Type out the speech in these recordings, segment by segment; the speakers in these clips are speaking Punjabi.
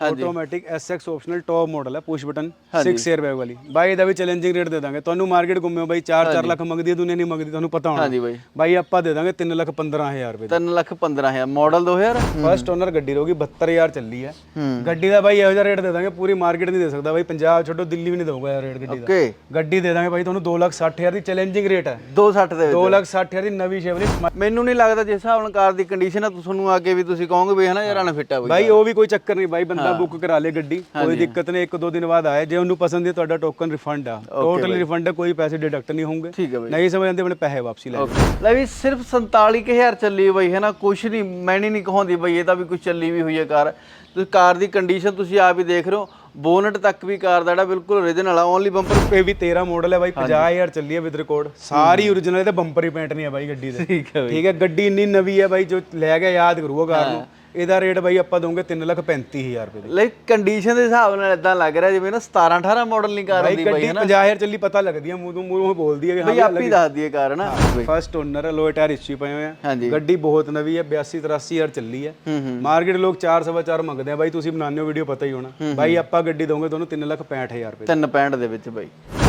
Automatic SX optional top model ਹੈ ਪੁਸ਼ ਬਟਨ 6 에ਅਰ ਬੈਗ ਵਾਲੀ। ਬਾਈ ਇਹਦਾ ਵੀ ਚੈਲੰਜਿੰਗ ਰੇਟ ਦੇ ਦਾਂਗੇ। ਤੁਹਾਨੂੰ ਮਾਰਕੀਟ ਘੁੰਮਿਓ ਬਾਈ 4-4 ਲੱਖ ਮੰਗਦੀ ਹੈ ਦੁਨੀਆ ਨਹੀਂ ਮੰਗਦੀ ਤੁਹਾਨੂੰ ਪਤਾ ਹੋਣਾ। ਹਾਂਜੀ ਬਾਈ। ਬਾਈ ਆਪਾਂ ਦੇ ਦਾਂਗੇ 3 ਲੱਖ 15000 ਰੁਪਏ 3 ਲੱਖ 15000 ਮਾਡਲ 2000 ਫਸਟ ਓਨਰ ਗੱਡੀ ਰਹੂਗੀ 72000 ਚੱਲੀ ਹੈ। ਹੂੰ। ਗੱਡੀ ਦਾ ਬਾਈ ਇਹੋ ਜਿਹਾ ਰੇਟ ਦੇ ਦਾਂਗੇ ਪੂਰੀ ਮਾਰਕੀਟ ਨਹੀਂ ਦੇ ਸਕਦਾ ਬਾਈ। ਪੰਜਾਬ ਛੱਡੋ ਦਿੱਲੀ ਵੀ ਨਹੀਂ ਦਊਗਾ ਇਹ ਰੇਟ ਗੱਡੀ ਦਾ। ਓਕੇ ਗੱਡੀ ਦੇ ਦਾਂਗੇ ਬਾਈ ਤੁਹਾਨੂੰ 260000 ਦੀ ਚੈਲੰਜਿੰਗ ਰੇਟ ਹੈ। 260 ਦੇ ਵਿੱਚ। 260000 ਦੀ ਨਵੀਂ ਸ਼ੇਵਲੀ ਮੈਨੂੰ ਨਹੀਂ ਲੱਗਦਾ ਜਿਸ ਹਿਸਾਬ ਨਾਲ ਕਾਰ ਦੀ ਕੰਡੀਸ਼ਨ ਆ ਤੁਹਾਨੂੰ ਆ ਕੇ ਵੀ ਤੁਸੀਂ ਕਹੋਗੇ ਵੀ ਹਨਾ ਯਾਰ ਅਨਫਿਟ ਆ ਬਈ। ਬਾਈ ਉਹ ਵੀ ਕੋਈ ਚੱਕਰ ਨਹੀਂ ਬਾਈ ਬੰਦਾ ਬੁੱਕ ਕਰਾ ਲੇ ਗੱਡੀ ਕੋਈ ਦਿੱਕਤ ਨਹੀਂ ਇੱਕ ਦੋ ਦਿਨ ਬਾਅਦ ਆਏ। ਜੇ ਉਹਨੂੰ ਪਸੰਦ ਹੈ ਤੁਹਾਡਾ ਟੋਕਨ ਰਿਫੰਡ ਆ। ਟੋਟਲੀ ਰਿਫੰਡ ਕੋਈ ਪੈਸੇ ਡਿਡਕਟ ਨਹੀਂ ਹੋਣਗੇ। ਨਹੀਂ ਸਮਝ ਆਉਂਦੇ ਆਪਣੇ ਪੈਸੇ ਵਾਪਸੀ ਲੈ ਲੈ ਵੀ ਸਿਰਫ 47000 ਚੱਲੀ ਬਈ ਹੈ ਨਾ ਕੁਛ ਨਹੀਂ ਮੈਂ ਨਹੀਂ ਕਹਾਉਂਦੀ ਬਈ ਇਹ ਤਾਂ ਵੀ ਕੁਛ ਚੱਲੀ ਵੀ ਹੋਈ ਹੈ ਕਾਰ। ਤੁਸੀਂ ਕਾਰ ਦੀ ਕੰਡੀਸ਼ਨ ਤੁਸੀਂ ਆਪ ਹੀ ਦੇਖ ਰਹੇ ਹੋ ਬੋਨਟ ਤੱਕ ਵੀ ਕਾਰ ਦਾ ਜਿਹੜਾ ਬਿਲਕੁਲ ਓਰੀਜਨਲ ਆ ਓਨਲੀ ਬੰਪਰ ਇਹ ਵੀ 13 ਮਾਡਲ ਹੈ ਬਾਈ 50000 ਚੱਲੀ ਹੈ ਵਿਦ ਰਿਕਾਰਡ ਸਾਰੀ origignal ਤੇ ਬੰਪਰ ਹੀ ਪੇਂਟ ਨਹੀਂ ਹੈ ਬਾਈ ਗੱਡੀ ਦੇ। ਠੀਕ ਹੈ ਠੀਕ ਹੈ ਗੱਡੀ ਇੰਨੀ ਨਵੀਂ ਹੈ ਬਾਈ ਜੋ ਲੈ ਗਿਆ ਯਾਦ ਕਰੂਗਾ ਕਾਰ ਨੂੰ। ਇਹਦਾ ਰੇਟ ਬਾਈ ਆਪਾਂ ਦਵਾਂਗੇ 335000 ਰੁਪਏ ਦੀ। ਲੈ ਕੰਡੀਸ਼ਨ ਦੇ ਹਿਸਾਬ ਨਾਲ ਇਦਾਂ ਲੱਗ ਰਿਹਾ ਜਿਵੇਂ ਨਾ 17 18 ਮਾਡਲ ਨਹੀਂ ਕਾਰ ਬਾਈ ਹੁੰਦੀ ਬਈ ਗੱਡੀ 50000 ਚੱਲੀ ਪਤਾ ਲੱਗਦੀ ਹੈ ਮੂੰਹ ਤੋਂ ਮੂੰਹ ਬੋਲਦੀ ਹੈ ਵੀ ਬਈ ਆਪ ਹੀ ਦੱਸ ਦਈਏ ਕਾਰ ਨਾ ਫਸਟ ਓਨਰ ਲੋਏ ਟਾਇਰ ਹਿੱਸੀ ਪਏ ਹੋਏ ਆ। ਗੱਡੀ ਬਹੁਤ ਨਵੀਂ ਹੈ 82 83000 ਚੱਲੀ ਹੈ ਹੂੰ ਹੂੰ। ਮਾਰਕੀਟ ਲੋਕ 4 ਸਵਾ 4 ਮੰਗਦੇ ਆ। ਬਾਈ ਤੁਸੀਂ ਬਣਾਉਂਦੇ ਹੋ ਵੀਡੀਓ ਪਤਾ ਹੀ ਹੋਣਾ। ਬਾਈ ਆਪਾਂ ਗੱਡੀ ਦਵਾਂਗੇ ਤੁਹਾਨੂੰ 365000 ਰੁਪਏ ਤਿੰਨ ਪੈਂਟ ਦੇ ਵਿੱਚ ਬਈ।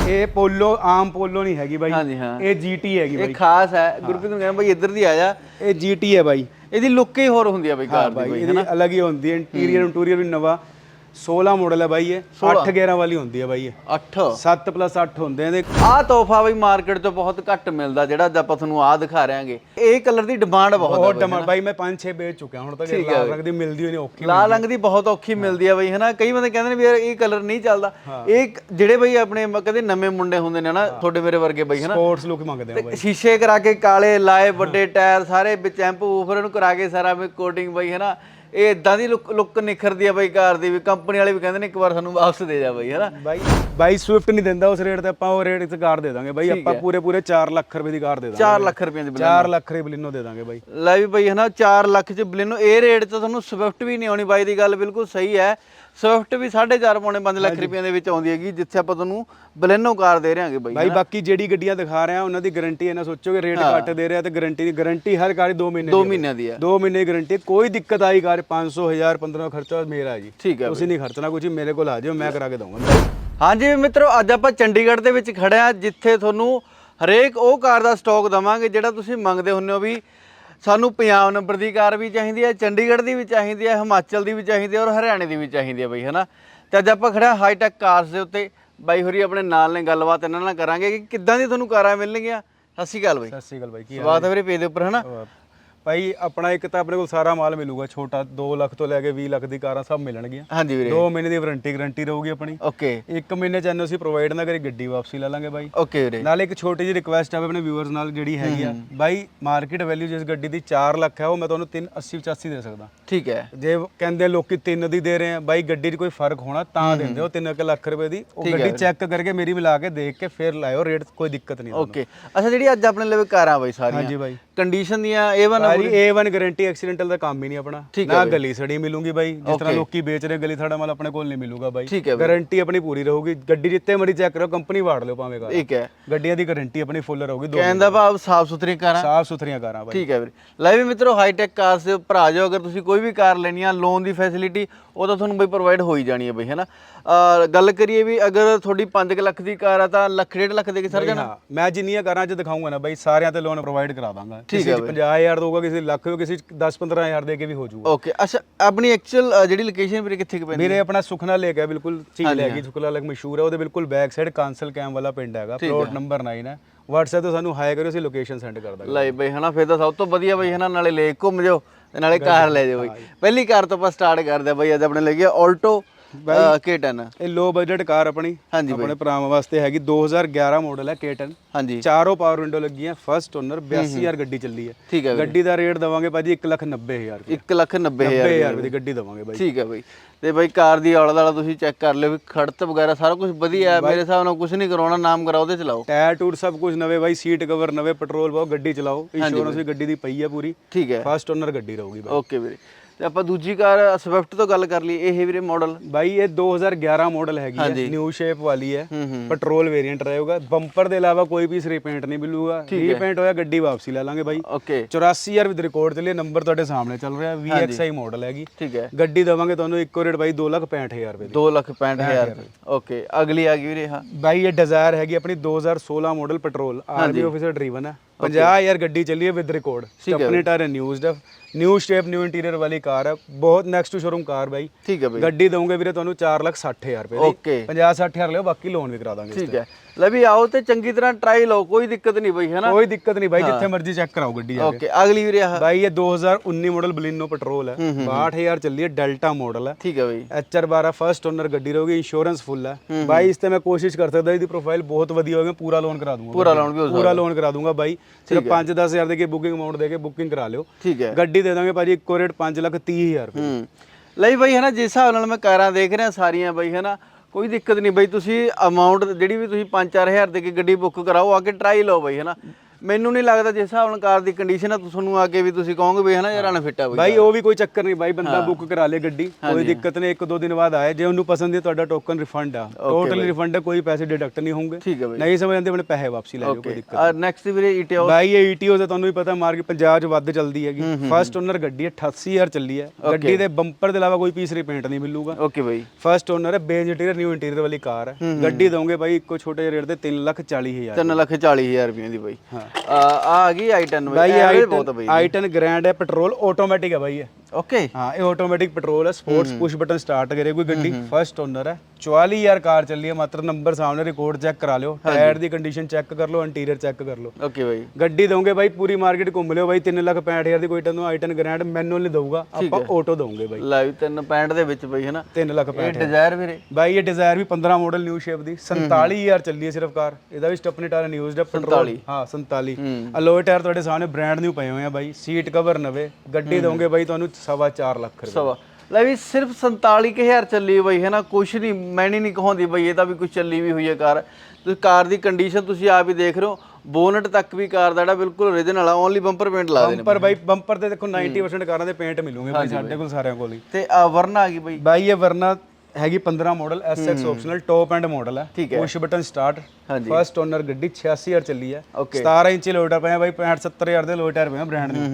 ਇਹ ਪੋਲੋ ਆਮ ਪੋਲੋ ਨਹੀਂ ਹੈਗੀ ਬਾਈ। ਹਾਂਜੀ ਹਾਂ। ਇਹ GT ਹੈਗੀ ਇਹ ਬਾਈ। ਖਾਸ ਹੈ। ਗੁਰਪ੍ਰੀਤ ਨੂੰ ਕਹਿੰਦਾ ਬਈ ਇੱਧਰ ਦੀ ਆ ਜਾ। ਇਹ GT ਹੈ ਬਾਈ। ਇਹਦੀ ਲੁੱਕ ਹੀ ਹੋਰ ਹੁੰਦੀ ਆ ਬਈ ਕਾਰ ਦੀ ਬਾਈ ਬਈ ਇਹਦੀ ਅਲੱਗ ਹੀ ਹੁੰਦੀ ਹੈ। ਇੰਟੀਰੀਅਰ ਇੰਟੂਰੀਅਰ ਵੀ ਨਵਾਂ। 16 ਮਾਡਲ ਹੈ ਬਾਈ ਇਹ। 8 11 ਵਾਲੀ ਹੁੰਦੀ ਹੈ ਬਾਈ ਇਹ। 8 7 8 ਹੁੰਦੇ ਆ ਇਹਦੇ। ਆਹ ਤੋਹਫਾ ਬਈ ਮਾਰਕੀਟ 'ਚ ਬਹੁਤ ਘੱਟ ਮਿਲਦਾ ਜਿਹੜਾ ਆਪਾਂ ਤੁਹਾਨੂੰ ਆਹ ਦਿਖਾ ਰਹੇਗੇ ਇਹ ਕਲਰ ਦੀ ਡਿਮਾਂਡ ਬਹੁਤ ਬਹੁਤ ਹੈ ਡਮਾ ਬਾਈ ਮੈਂ 5 6 ਵੇਚ ਚੁੱਕਿਆ ਹੁਣ ਤੱਕ ਲਾਲ ਰੰਗ ਦੀ ਮਿਲਦੀ ਹੋਈ ਨਹੀਂ ਔਖੀ ਲਾਲ ਰੰਗ ਦੀ ਬਹੁਤ ਔਖੀ ਮਿਲਦੀ ਆ ਬਈ ਹਨਾ? ਕਈ ਬੰਦੇ ਕਹਿੰਦੇ ਨੇ ਵੀ ਯਾਰ ਇਹ ਕਲਰ ਨਹੀਂ ਚੱਲਦਾ। ਇਹ ਜਿਹੜੇ ਬਈ ਆਪਣੇ ਕਹਿੰਦੇ ਨਵੇਂ ਮੁੰਡੇ ਹੁੰਦੇ ਨੇ ਨਾ ਤੁਹਾਡੇ ਮੇਰੇ ਵਰਗੇ ਬਈ ਹਨਾ? ਸਪੋਰਟਸ ਲੁੱਕ ਮੰਗਦੇ ਆ ਬਾਈ। ਸ਼ੀਸ਼ੇ ਕਰਾ ਕੇ ਕਾਲੇ ਲਾਏ ਵੱਡੇ ਟਾਇਰ ਸਾਰੇ ਵਿੱਚ ਐਂਪ ਊਫਰ ਨੂੰ ਕਰਾ ਕੇ ਸਾਰਾ ਵੀ ਕੋਟਿੰਗ ਬਈ ਹਨਾ? ਇਹ ਇਦਾਂ ਦੀ ਲੁੱਕ ਲੁੱਕ ਨਿਖਰਦੀ ਆ ਬਈ ਕਾਰ ਦੀ ਵੀ ਕੰਪਨੀ ਵਾਲੇ ਵੀ ਕਹਿੰਦੇ ਨੇ ਇੱਕ ਵਾਰ ਸਾਨੂੰ ਵਾਪਸ ਦੇ ਜਾ ਬਈ ਹਨਾ? ਬਾਈ ਬਾਈ ਸਵਿਫਟ ਨਹੀਂ ਦਿੰਦਾ ਉਸ ਰੇਟ ਤੇ ਆਪਾਂ ਉਹ ਰੇਟ ਤੇ ਕਾਰ ਦੇ ਦਾਂਗੇ ਬਾਈ ਆਪਾਂ ਪੂਰੇ ਪੂਰੇ 4 ਲੱਖ ਰੁਪਏ ਦੀ ਕਾਰ ਦੇ ਦਾਂਗੇ 4 ਲੱਖ ਰੁਪਏ ਦੀ 4 ਲੱਖ ਰੁਪਏ ਬਲਿਨੋ ਦੇ ਦਾਂਗੇ ਬਾਈ। ਲੈ ਵੀ ਬਈ ਹਨਾ 4 ਲੱਖ ਚ ਬਲਿਨੋ ਇਹ ਰੇਟ ਤੇ ਤੁਹਾਨੂੰ ਸਵਿਫਟ ਵੀ ਨਹੀਂ ਆਉਣੀ ਬਾਈ ਦੀ ਗੱਲ ਬਿਲਕੁਲ ਸਹੀ ਹੈ। ਸਵਿਫਟ ਵੀ 4.5 ਪੌਣੇ 5 ਲੱਖ ਰੁਪਏ ਦੇ ਵਿੱਚ ਆਉਂਦੀ ਹੈਗੀ ਜਿੱਥੇ ਆਪਾਂ ਤੁਹਾਨੂੰ ਬਲਿਨੋ ਕਾਰ ਦੇ ਰਹੇ ਹਾਂਗੇ ਬਾਈ ਬਾਈ ਬਾਕੀ ਜਿਹੜੀ ਗੱਡੀਆਂ ਦਿਖਾ ਰਹੇ ਆ ਉਹਨਾਂ ਦੀ ਗਾਰੰਟੀ ਇਹ ਨਾ ਸੋਚੋ ਕਿ ਰੇਟ ਘੱਟ ਦੇ ਰਿਹਾ ਤੇ ਗਾਰੰਟੀ ਦੀ ਗਾਰੰਟੀ ਹਰ ਕਾਰ 2 ਮਹੀਨੇ 2 ਮਹੀਨਿਆਂ ਦੀ ਹੈ। 2 ਮਹੀਨੇ ਦੀ ਗਾਰੰਟੀ ਕੋਈ ਦਿੱਕਤ ਆਈ ਕਾਰ 500 1000 1500 ਖਰਚਾ ਮੇਰਾ ਹੈ ਜੀ। ਠੀਕ ਹੈ ਤੁਸੀਂ ਨਹੀਂ ਖਰਚਣਾ ਕੁਝ ਮੇਰੇ ਕੋਲ ਆ ਜਾਓ ਮੈਂ ਕਰਾ ਕੇ ਦਊਂਗਾ। ਹਾਂਜੀ ਮਿੱਤਰੋ ਅੱਜ ਆਪਾਂ ਚੰਡੀਗੜ੍ਹ ਦੇ ਵਿੱਚ ਖੜੇ ਆ ਜਿੱਥੇ ਤੁਹਾਨੂੰ ਹਰੇਕ ਉਹ ਕਾਰ ਦਾ ਸਟਾਕ ਦਵਾਂਗੇ ਜਿਹੜਾ ਤੁਸੀਂ ਮੰਗਦੇ ਹੁੰਦੇ ਹੋ ਵੀ ਸਾਨੂੰ ਪੰਜਾਬ ਨੰਬਰ ਦੀ ਕਾਰ ਵੀ ਚਾਹੀਦੀ ਹੈ ਚੰਡੀਗੜ੍ਹ ਦੀ ਵੀ ਚਾਹੀਦੀ ਹੈ ਹਿਮਾਚਲ ਦੀ ਵੀ ਚਾਹੀਦੀ ਹੈ ਔਰ ਹਰਿਆਣੇ ਦੀ ਵੀ ਚਾਹੀਦੀ ਹੈ ਬਈ ਹਨਾ? ਤੇ ਅੱਜ ਆਪਾਂ ਖੜੇ ਆ ਹਾਈਟੈਕ ਕਾਰਸ ਦੇ ਉੱਤੇ। ਬਾਈ ਹੋਰੀ ਆਪਣੇ ਨਾਲ ਨੇ ਗੱਲਬਾਤ ਇਹਨਾਂ ਨਾਲ ਕਰਾਂਗੇ ਕਿ ਕਿੱਦਾਂ ਦੀ ਤੁਹਾਨੂੰ ਕਾਰਾਂ ਮਿਲਣਗੀਆਂ? ਸਤਿ ਸ਼੍ਰੀ ਅਕਾਲ ਬਾਈ। ਸਤਿ ਸ਼੍ਰੀ ਅਕਾਲ ਬਾਈ ਕੀ ਸਵਾਗਤ ਹੈ ਵੀਰੇ ਪੇਜ ਦੇ ਉੱਪਰ ਹਨਾ? ਹਾਲ ਭਾਈ ਆਪਣਾ ਇੱਕ ਤਾਂ ਆਪਣੇ ਕੋਲ ਸਾਰਾ ਮਾਲ ਮਿਲੂਗਾ ਛੋਟਾ 2 ਲੱਖ ਤੋਂ ਲੈ ਕੇ 20 ਲੱਖ ਦੀ ਕਾਰਾਂ ਸਭ ਮਿਲਣਗੀਆਂ। ਹਾਂਜੀ ਵੀਰੇ। 2 ਮਹੀਨੇ ਦੀ ਵਾਰੰਟੀ ਗਾਰੰਟੀ ਰਹੂਗੀ ਆਪਣੀ। ਓਕੇ। ਇੱਕ ਮਹੀਨੇ ਚ ਐਨਓਸੀ ਪ੍ਰੋਵਾਈਡ ਨਾ ਕਰੀ ਗੱਡੀ ਵਾਪਸੀ ਲੈ ਲਾਂਗੇ ਬਾਈ। ਓਕੇ ਵੀਰੇ। ਨਾਲ ਇੱਕ ਛੋਟੀ ਜਿਹੀ ਰਿਕੁਐਸਟ ਆ ਆਪਣੇ ਵਿਊਅਰਸ ਨਾਲ ਜਿਹੜੀ ਹੈਗੀ ਆ। ਬਾਈ ਮਾਰਕੀਟ ਵੈਲਿਊ ਜਿਸ ਗੱਡੀ ਦੀ 4 ਲੱਖ ਹੈ ਉਹ ਮੈਂ ਤੁਹਾਨੂੰ 3 80 85 ਦੇ ਸਕਦਾ। ਠੀਕ ਹੈ। ਜੇ ਕਹਿੰਦੇ ਲੋਕੀ 3 ਦੀ ਦੇ ਰਹੇ ਆ ਬਾਈ ਗੱਡੀ 'ਚ ਕੋਈ ਫ਼ਰਕ ਹੋਣਾ ਤਾਂ ਦਿੰਦੇ ਹੋ। 3 ਲੱਖ ਰੁਪਏ ਦੀ। ਉਹ ਗੱਡੀ ਚੈੱਕ ਕਰਕੇ ਮੇਰੀ ਮਿਲਾ ਕੇ ਦੇਖ ਕੇ ਫਿਰ ਲਾਇਓ ਰੇਟ ਕੋਈ ਦਿੱਕਤ ਨਹੀਂ ਓਕੇ। ਅੱਛਾ ਜਿਹੜੀ ਅੱਜ ਆਪਣੇ ਲਵੇ ਕਾਰਾਂ ਬਾਈ ਸਾਰੀਆਂ। ਹਾਂਜੀ ਬਾਈ। ਕੰਡੀਸ਼ਨ ਦੀਆਂ A1 ਭਾਜੀ A1 ਗਾਰੰਟੀ ਐਕਸੀਡੈਂਟਲ ਦਾ ਕੰਮ ਹੀ ਨਹੀਂ ਆਪਣਾ। ਨਾ ਗਲੀ ਸੜੀ ਮਿਲੂਗੀ ਬਾਈ ਜਿਸ ਤਰ੍ਹਾਂ ਲੋਕੀ ਵੇਚ ਰਹੇ ਗਲੀ ਥੜਾ ਮਾਲ ਆਪਣੇ ਕੋਲ ਨਹੀਂ ਮਿਲੂਗਾ ਬਾਈ। ਠੀਕ ਹੈ ਗਾਰੰਟੀ ਆਪਣੀ ਪੂਰੀ ਰਹੂਗੀ। ਗੱਡੀ ਜਿੱਤੇ ਮਰਜ਼ੀ ਚੈੱਕ ਕਰੋ ਕੰਪਨੀ ਵਾੜ ਲਿਓ ਭਾਵੇਂ ਕਾਰ ਠੀਕ ਹੈ। ਗੱਡੀਆਂ ਦੀ ਗਾਰੰਟੀ ਆਪਣੀ ਫੁੱਲ ਰਹੂਗੀ ਦੋ ਕਹਿਣ ਦਾ ਭਾਵ ਸਾਫ਼ ਸੁਥਰੀ ਕਾਰਾਂ। ਸਾਫ਼ ਸੁਥਰੀਆਂ ਕਾਰਾਂ ਬਾਈ। ਠੀਕ ਹੈ ਵੀਰੇ। ਲੈ ਵੀ ਮਿੱਤਰੋ ਹਾਈਟੈਕ ਕਾਰਸ ਦੇ ਆ ਜਾਓ ਅਗਰ ਤੁਸੀਂ ਕੋਈ ਵੀ ਕਾਰ ਲੈਣੀ ਆ ਲੋਨ ਦੀ ਫੈਸਿਲਿਟੀ ਉਹ ਤਾਂ ਤੁਹਾਨੂੰ ਬਈ ਪ੍ਰੋਵਾਈਡ ਹੋ ਹੀ ਜਾਣੀ ਹੈ ਬਈ ਹੈਨਾ ਅਹ ਗੱਲ ਕਰੀਏ ਵੀ ਅਗਰ ਤੁਹਾਡੀ 5 ਲੱਖ ਦੀ ਕਾਰ ਆ ਤਾਂ ਲੱਖ ਡੇਢ ਲੱਖ ਦੇ ਕੇ ਸਰ ਜਾਣਾ? ਹਾਂ ਮੈਂ ਜਿੰਨੀਆਂ ਕਾਰਾਂ ਅੱਜ ਦਿਖਾਉਂਗਾ ਨਾ ਬਾਈ ਸਾਰਿਆਂ ਤੇ ਲੋਨ ਪ੍ਰੋਵਾਈਡ ਕਰਾ ਦਾਂਗਾ। ਕਿਸੇ 'ਚ 50000 ਦਊਗਾ ਕਿਸੇ ਲੱਖ ਹੋ ਕਿਸੇ 'ਚ 10 15000 ਦੇ ਕੇ ਵੀ ਹੋ ਜਾਊਗਾ। ਓਕੇ ਅੱਛਾ ਆਪਣੀ ਐਕਚੁਅਲ ਜਿਹੜੀ ਲੋਕੇਸ਼ਨ ਵੀਰੇ ਕਿੱਥੇ ਕੁ ਪੈਂਦੀ ਮੇਰੇ ਆਪਣਾ ਸੁਖਨਾ ਲੇਕ ਹੈ ਬਿਲਕੁਲ ਝੀਲ ਹੈਗੀ ਸੁਖਨਾ ਲੇਕ ਮਸ਼ਹੂਰ ਹੈ ਉਹਦੇ ਬਿਲਕੁਲ ਬੈਕ ਸਾਈਡ ਕਾਂਸਲ ਕੈਮ ਵਾਲਾ ਪਿੰਡ ਹੈਗਾ ਪਲੋਟ ਨੰਬਰ 9 ਹੈ। WhatsApp ਤੇ ਸਾਨੂੰ ਹਾਈ ਕਰਿਓ ਅਸੀਂ ਲੋਕੇਸ਼ਨ ਸੈਂਡ ਕਰ ਦਾਂਗੇ। ਲੈ ਬਈ ਹਨਾ ਫਿਰ ਤਾਂ ਸਭ ਤੋਂ ਵਧੀਆ ਬਈ ਹਨਾ ਨਾਲੇ ਲੈ ਘੁੰਮ ਜਾਓ ਤੇ ਨਾਲੇ ਕਾਰ ਲੈ ਜਾਓ ਬਈ। ਪਹਿਲੀ ਕਾਰ ਤੋਂ ਆਪਾਂ ਸਟਾਰਟ ਕਰਦੇ ਆ ਬਈ ਅੱਜ ਆਪਣੇ ਲੱਗੀ ਆਲਟੋ K10 ਇਹ ਲੋ ਬਜਟ ਕਾਰ ਆਪਣੀ ਹਾਂਜੀ ਆਪਣੇ ਭਰਾਵਾਂ ਵਾਸਤੇ ਹੈਗੀ। 2011 ਮਾਡਲ ਹੈ K10 ਹਾਂਜੀ। ਚਾਰੋਂ ਪਾਵਰ ਵਿੰਡੋ ਲੱਗੀਆਂ ਫਸਟ ਓਨਰ 82000 ਗੱਡੀ ਚੱਲੀ ਹੈ। ਠੀਕ ਹੈ ਗੱਡੀ ਦਾ ਰੇਟ ਦਵਾਂਗੇ ਭਾਜੀ 190000 ਰੁਪਏ। 1 ਲੱਖ 90 ਹਜ਼ਾਰ 90000 ਰੁਪਏ ਦੀ ਗੱਡੀ ਦਵਾਂਗੇ ਬਾਈ। ਠੀਕ ਹੈ ਬਈ। ਤੇ ਬਈ ਕਾਰ ਦੀ ਆਲਾ ਦਾਲਾ ਤੁਸੀਂ ਚੈੱਕ ਕਰ ਲਿਓ ਵੀ ਖੜਤ ਵਗੈਰਾ ਸਾਰਾ ਕੁਝ ਵਧੀਆ ਹੈ। ਮੇਰੇ ਹਿਸਾਬ ਨਾਲ ਕੁਝ ਨਹੀਂ ਕਰਾਉਣਾ ਨਾਮ ਕਰਾਓ ਤੇ ਚਲਾਓ। ਟਾਇਰ ਟੂਰ ਸਭ ਕੁਝ ਨਵੇਂ ਬਾਈ ਸੀਟ ਕਵਰ ਨਵੇਂ ਪੈਟਰੋਲ ਪਾਓ ਗੱਡੀ ਚਲਾਓ। ਇੰਸ਼ੋਰੈਂਸ ਵੀ ਗੱਡੀ ਦੀ ਪਈ ਹੈ ਪੂਰੀ। ਠੀਕ ਹੈ। ਫਸਟ ਓਨਰ ਗੱਡੀ ਰਹੂਗੀ ਬਾਈ। ਓਕੇ ਵੀਰੇ। ਤੇ ਆਪਾਂ ਦੂਜੀ ਕਾਰ ਸਵਿਫਟ ਤੋਂ ਗੱਲ ਕਰ ਲਈ ਇਹ ਵੀਰੇ ਮਾਡਲ ਬਾਈ ਇਹ 2011 ਮਾਡਲ ਹੈਗੀ ਹੈ। ਨਿਊ ਸ਼ੇਪ ਵਾਲੀ ਹੈ। ਪੈਟਰੋਲ ਵੇਰੀਐਂਟ ਰਹੇਗਾ। ਬੰਪਰ ਦੇ ਇਲਾਵਾ ਕੋਈ ਪੀਸ ਰੀਪੇਂਟ ਨਹੀਂ ਮਿਲੂਗਾ। ਰੀਪੇਂਟ ਹੋਇਆ ਗੱਡੀ ਵਾਪਸੀ ਲੈ ਲਾਂਗੇ ਬਾਈ। ਓਕੇ। 84000 ਵਿਦ ਰਿਕਾਰਡ ਚੱਲਿਏ ਨੰਬਰ ਤੁਹਾਡੇ ਸਾਹਮਣੇ ਚੱਲ ਰਿਹਾ। VXI ਮਾਡਲ ਹੈਗੀ। ਠੀਕ ਹੈ। ਗੱਡੀ ਦਵਾਂਗੇ ਤੁਹਾਨੂੰ ਇੱਕੋ ਰੇਟ ਬਾਈ 265000 ਰੁਪਏ ਦੀ। 2 ਲੱਖ 65000 ਓਕੇ ਅਗਲੀ ਆ ਗਈ ਵੀਰੇ ਹਾਂ। ਬਾਈ ਇਹ ਡਿਜ਼ਾਇਰ ਹੈਗੀ ਆਪਣੀ 2016 model petrol RB officer driven ਹੈ। 50000 ਗੱਡੀ ਚੱਲੀ ਹੈ ਵਿਦ ਰਿਕਾਰਡ ਸਟੈਪਨੀ ਟਾਇਰ ਨਿਊਜ਼ਡ ਨਿਊ ਸ਼ੇਪ ਨਿਊ ਇੰਟੀਰੀਅਰ ਵਾਲੀ ਕਾਰ ਹੈ। ਬਹੁਤ ਨੈਕਸਟ ਟੂ ਸ਼ੋਰੂਮ ਕਾਰ ਬਾਈ। ਠੀਕ ਹੈ ਬਈ। ਗੱਡੀ ਦਵਾਂਗੇ ਵੀਰੇ ਤੁਹਾਨੂੰ 460000 ਰੁਪਏ ਦੀ। ਓਕੇ 50 60000 ਲਿਓ ਬਾਕੀ ਲੋਨ ਵੀ ਕਰਾ ਦਾਂਗੇ ਠੀਕ ਹੈ। ਲੈ ਵੀ ਆਓ ਤੇ ਚੰਗੀ ਤਰ੍ਹਾਂ ਟਰਾਈ ਲਓ ਕੋਈ ਦਿੱਕਤ ਨਹੀਂ ਬਈ ਹੈਨਾ? ਕੋਈ ਦਿੱਕਤ ਨਹੀਂ ਬਾਈ ਜਿੱਥੇ ਮਰਜ਼ੀ ਚੈੱਕ ਕਰਾਓ ਗੱਡੀ ਜਾ ਕੇ। ਓਕੇ ਅਗਲੀ ਵੀਰੇ ਆਹ। ਬਾਈ ਇਹ 2019 ਮਾਡਲ ਬਲਿਨੋ ਪੈਟਰੋਲ ਹੈ 62000 ਚੱਲੀ ਹੈ ਡੈਲਟਾ ਮਾਡਲ ਹੈ ਠੀਕ ਹੈ ਬਈ। HR12 ਫਰਸਟ ਓਨਰ ਗੱਡੀ ਰਹੂਗੀ ਇੰਸ਼ੋਰੈਂਸ ਫੁੱਲ ਹੈ ਬਾਈ ਇਸ ਤੇ ਮੈਂ ਕੋਸ਼ਿਸ਼ ਕਰ ਸਕਦਾ ਇਹਦੀ ਪ੍ਰੋਫਾਈਲ ਬਹੁਤ ਵਧੀਆ ਹੋਵੇ ਪੂਰਾ ਲੋਨ ਕਰਾ ਦੂੰਗਾ। ਪੂਰਾ ਲੋਨ ਵੀ ਹੋ ਪੂਰਾ ਲੋਨ ਕਰਾ ਦੂੰਗਾ ਬਾਈ। ਸਿਰਫ 5-10000 ਦੇ ਕੇ ਬੁਕਿੰਗ ਅਮਾਉਂਟ ਦੇ ਕੇ ਬੁਕਿੰਗ ਕਰਾ ਲਿਓ। ਠੀਕ ਹੈ ਗੱਡੀ ਦੇ ਦਾਂਗੇ ਭਾਜੀ ਇੱਕੋ ਰੇਟ 530000 ਰੁਪਏ। ਹੂੰ। ਲਈ ਬਈ ਹੈਨਾ ਜਿਸ ਹਿਸਾਬ ਨਾਲ ਮੈਂ ਕਾਰਾਂ ਦੇਖ ਰਿਹਾ ਸਾਰੀਆਂ ਬਈ ਹੈਨਾ ਕੋਈ ਦਿੱਕਤ ਨਹੀਂ ਬਈ, ਤੁਸੀਂ ਅਮਾਉਂਟ ਜਿਹੜੀ ਵੀ ਤੁਸੀਂ 5-4000 ਦੇ ਕੇ ਗੱਡੀ ਬੁੱਕ ਕਰਾਓ, ਆ ਕੇ ਟਰਾਈ ਲਓ ਬਈ, ਹੈਨਾ? ਮੈਨੂੰ ਨਹੀਂ ਲੱਗਦਾ ਜਿਸ ਹਿਸਾਬ ਨਾਲ ਕਾਰ ਦੀ ਕੰਡੀਸ਼ਨ ਆ ਤੁਹਾਨੂੰ ਆ ਕੇ ਵੀ ਤੁਸੀਂ ਕਹੋਗੇ ਵੀ ਹੈਨਾ ਯਾਰ ਅਨਫਿਟ ਆ ਬਈ ਬਾਈ ਉਹ ਵੀ ਕੋਈ ਚੱਕਰ ਨਹੀਂ ਬਾਈ ਬੰਦਾ ਬੁੱਕ ਕਰਾ ਲੇ ਗੱਡੀ ਕੋਈ ਦਿੱਕਤ ਨਹੀਂ ਇੱਕ ਦੋ ਦਿਨ ਬਾਅਦ ਆਏ ਜੇ ਉਹਨੂੰ ਪਸੰਦ ਹੈ ਤੁਹਾਡਾ ਟੋਕਨ ਰਿਫੰਡ ਆ। ਟੋਟਲੀ ਰਿਫੰਡ ਹੈ ਕੋਈ ਪੈਸੇ ਡਿਡਕਟ ਨਹੀਂ ਹੋਣਗੇ। ਠੀਕ ਹੈ ਬਈ। ਨਹੀਂ ਸਮਝ ਆਉਂਦੇ ਆਪਣੇ ਪੈਸੇ ਵਾਪਸੀ ਲੈ ਜਾਓ ਕੋਈ ਦਿੱਕਤ ਆ ਨੈਕਸਟ ਵੀਰੇ ਈਟੀਓ ਬਾਈ ਇਹ ETO ਦਾ ਤੁਹਾਨੂੰ ਵੀ ਪਤਾ ਮਾਰਕੀਟ ਪੰਜਾਬ 'ਚ ਵੱਧ ਚੱਲਦੀ ਹੈਗੀ। ਫਰਸਟ ਓਨਰ ਗੱਡੀ ਹੈ 88000 ਚੱਲੀ ਹੈ। ਗੱਡੀ ਦੇ ਬੰਪਰ ਦੇ ਇਲਾਵਾ ਕੋਈ ਪੀਸ ਰਿਪੇਂਟ ਨਹੀਂ ਮਿਲੂਗਾ। ਓਕੇ ਬਈ। ਫਰਸਟ ਓਨਰ ਹੈ ਬੇਜ ਇੰਟੀਰੀਅਰ ਨਿਊ ਇੰਟੀਰੀਅਰ ਵਾਲੀ ਕਾਰ ਹੈ। ਗੱਡੀ ਦਵਾਂਗੇ ਬਾਈ ਇੱਕੋ ਛੋਟੇ ਜਿਹੇ ਰੇਟ ਤੇ 340000 3 ਲੱਖ 40000 ਰੁਪਏ ਦੀ ਬਈ। ਹਾਂ। ਆ ਆ ਗਈ i10 ਬਾਈ। ਬਹੁਤ ਬਈ i10 ਗ੍ਰੈਂਡ ਹੈ ਪੈਟਰੋਲ ਆਟੋਮੈਟਿਕ ਹੈ ਬਾਈ ਇਹ। ਓਕੇ ਹਾਂ ਇਹ ਆਟੋਮੈਟਿਕ ਪੈਟਰੋਲ ਹੈ ਸਪੋਰਟਸ ਪੁਸ਼ ਬਟਨ ਸਟਾਰਟ ਕਰੇ ਕੋਈ ਗੱਡੀ ਫਰਸਟ ਓਨਰ ਹੈ। 44000 ਕਾਰ ਚੱਲੀ ਹੈ ਮਾਤਰ ਨੰਬਰ ਸਾਹਮਣੇ ਰਿਕਾਰਡ ਚੈੱਕ ਕਰਾ ਲਿਓ ਟਾਇਰ ਦੀ ਕੰਡੀਸ਼ਨ ਚੈੱਕ ਕਰ ਲਓ ਇੰਟੀਰੀਅਰ ਚੈੱਕ ਕਰ ਲਓ। ਓਕੇ ਬਈ। ਗੱਡੀ ਦਵਾਂਗੇ ਬਾਈ ਪੂਰੀ ਮਾਰਕੀਟ ਘੁੰਮ ਲਿਓ ਬਾਈ 365000 ਦੀ ਕੋਈ ਤੁਹਾਨੂੰ i10 ਗ੍ਰੈਂਡ ਮੈਨੂਅਲ ਨਹੀਂ ਦਊਗਾ ਆਪਾਂ ਆਟੋ ਦਵਾਂਗੇ ਬਾਈ। ਲਾਈਵ 365 ਦੇ ਵਿੱਚ ਬਈ ਹੈਨਾ? 365000 ਇਹ ਡਿਜ਼ਾਇਰ ਵੀਰੇ? ਬਾਈ ਇਹ ਡਿਜ਼ਾਇਰ ਵੀ 15 ਮਾਡਲ ਨਿਊ ਸ਼ੇਪ ਦੀ 47000 ਚੱਲੀ ਹੈ ਸਿਰਫ ਕਾਰ। ਇਹਦਾ ਵੀ ਸਟੈਪਨੀ ਟਾਇਰ ਨਿਊਜ਼ਡ ਹੈ ਪੈਟਰੋਲ ਹਾਂ। 47 ਅਲੋਏ ਟਾਇਰ ਤੁਹਾਡੇ ਸਾਹਮਣੇ ਬ੍ਰਾਂਡ ਨਿਊ ਪਏ ਹੋਏ ਆ ਬਾਈ ਸੀਟ ਕਵਰ ਨਵੇਂ। ਗੱਡੀ ਦਵਾਂਗੇ ਬਾਈ ਤੁਹਾਨੂੰ ਸਵਾ ਚਾਰ ਲੱਖ ਰੁਪਏ। ਸਵਾ। ਲੈ ਵੀ ਸਿਰਫ 47000 ਚੱਲੀ ਬਈ ਹੈ ਨਾ? ਕੁਛ ਨਹੀਂ ਮੈਂ ਨਹੀਂ ਕਹਾਉਂਦੀ ਬਈ ਇਹ ਤਾਂ ਵੀ ਕੁਛ ਚੱਲੀ ਵੀ ਹੋਈ ਹੈ ਕਾਰ। ਤੁਸੀਂ ਕਾਰ ਦੀ ਕੰਡੀਸ਼ਨ ਤੁਸੀਂ ਆਪ ਹੀ ਦੇਖ ਰਹੇ ਹੋ ਬੋਨਟ ਤੱਕ ਵੀ ਕਾਰ ਦਾ ਜਿਹੜਾ ਬਿਲਕੁਲ origignal ਆ ਓਨਲੀ ਬੰਪਰ ਪੇਂਟ ਲਾ ਦੇਣੇ ਬੰਪਰ ਬਾਈ ਬੰਪਰ ਤੇ ਦੇਖੋ 90% ਕਾਰਾਂ ਦੇ ਪੇਂਟ ਮਿਲੂਗੇ ਬਾਈ ਸਾਡੇ ਕੋਲ ਸਾਰਿਆਂ ਕੋਲ ਹੀ। ਤੇ ਆ ਵਰਨਾ ਆ ਗਈ ਬਈ। ਬਾਈ ਇਹ ਵਰਨਾ ਹੈਗੀ 15 model SX optional top end model ਹੈ। ਠੀਕ ਹੈ। ਪੁਸ਼ ਬਟਨ ਸਟਾਰਟ ਹਾਂਜੀ। ਫਰਸਟ ਓਨਰ ਗੱਡੀ 86000 ਚੱਲੀ ਹੈ। Okay. 17 ਇੰਚੀ ਲੋਟਾ ਪਿਆ ਬਾਈ 65 70000 ਦੇ ਲੋਟਾ ਪਏ ਬ੍ਰਾਂਡ ਦੇ।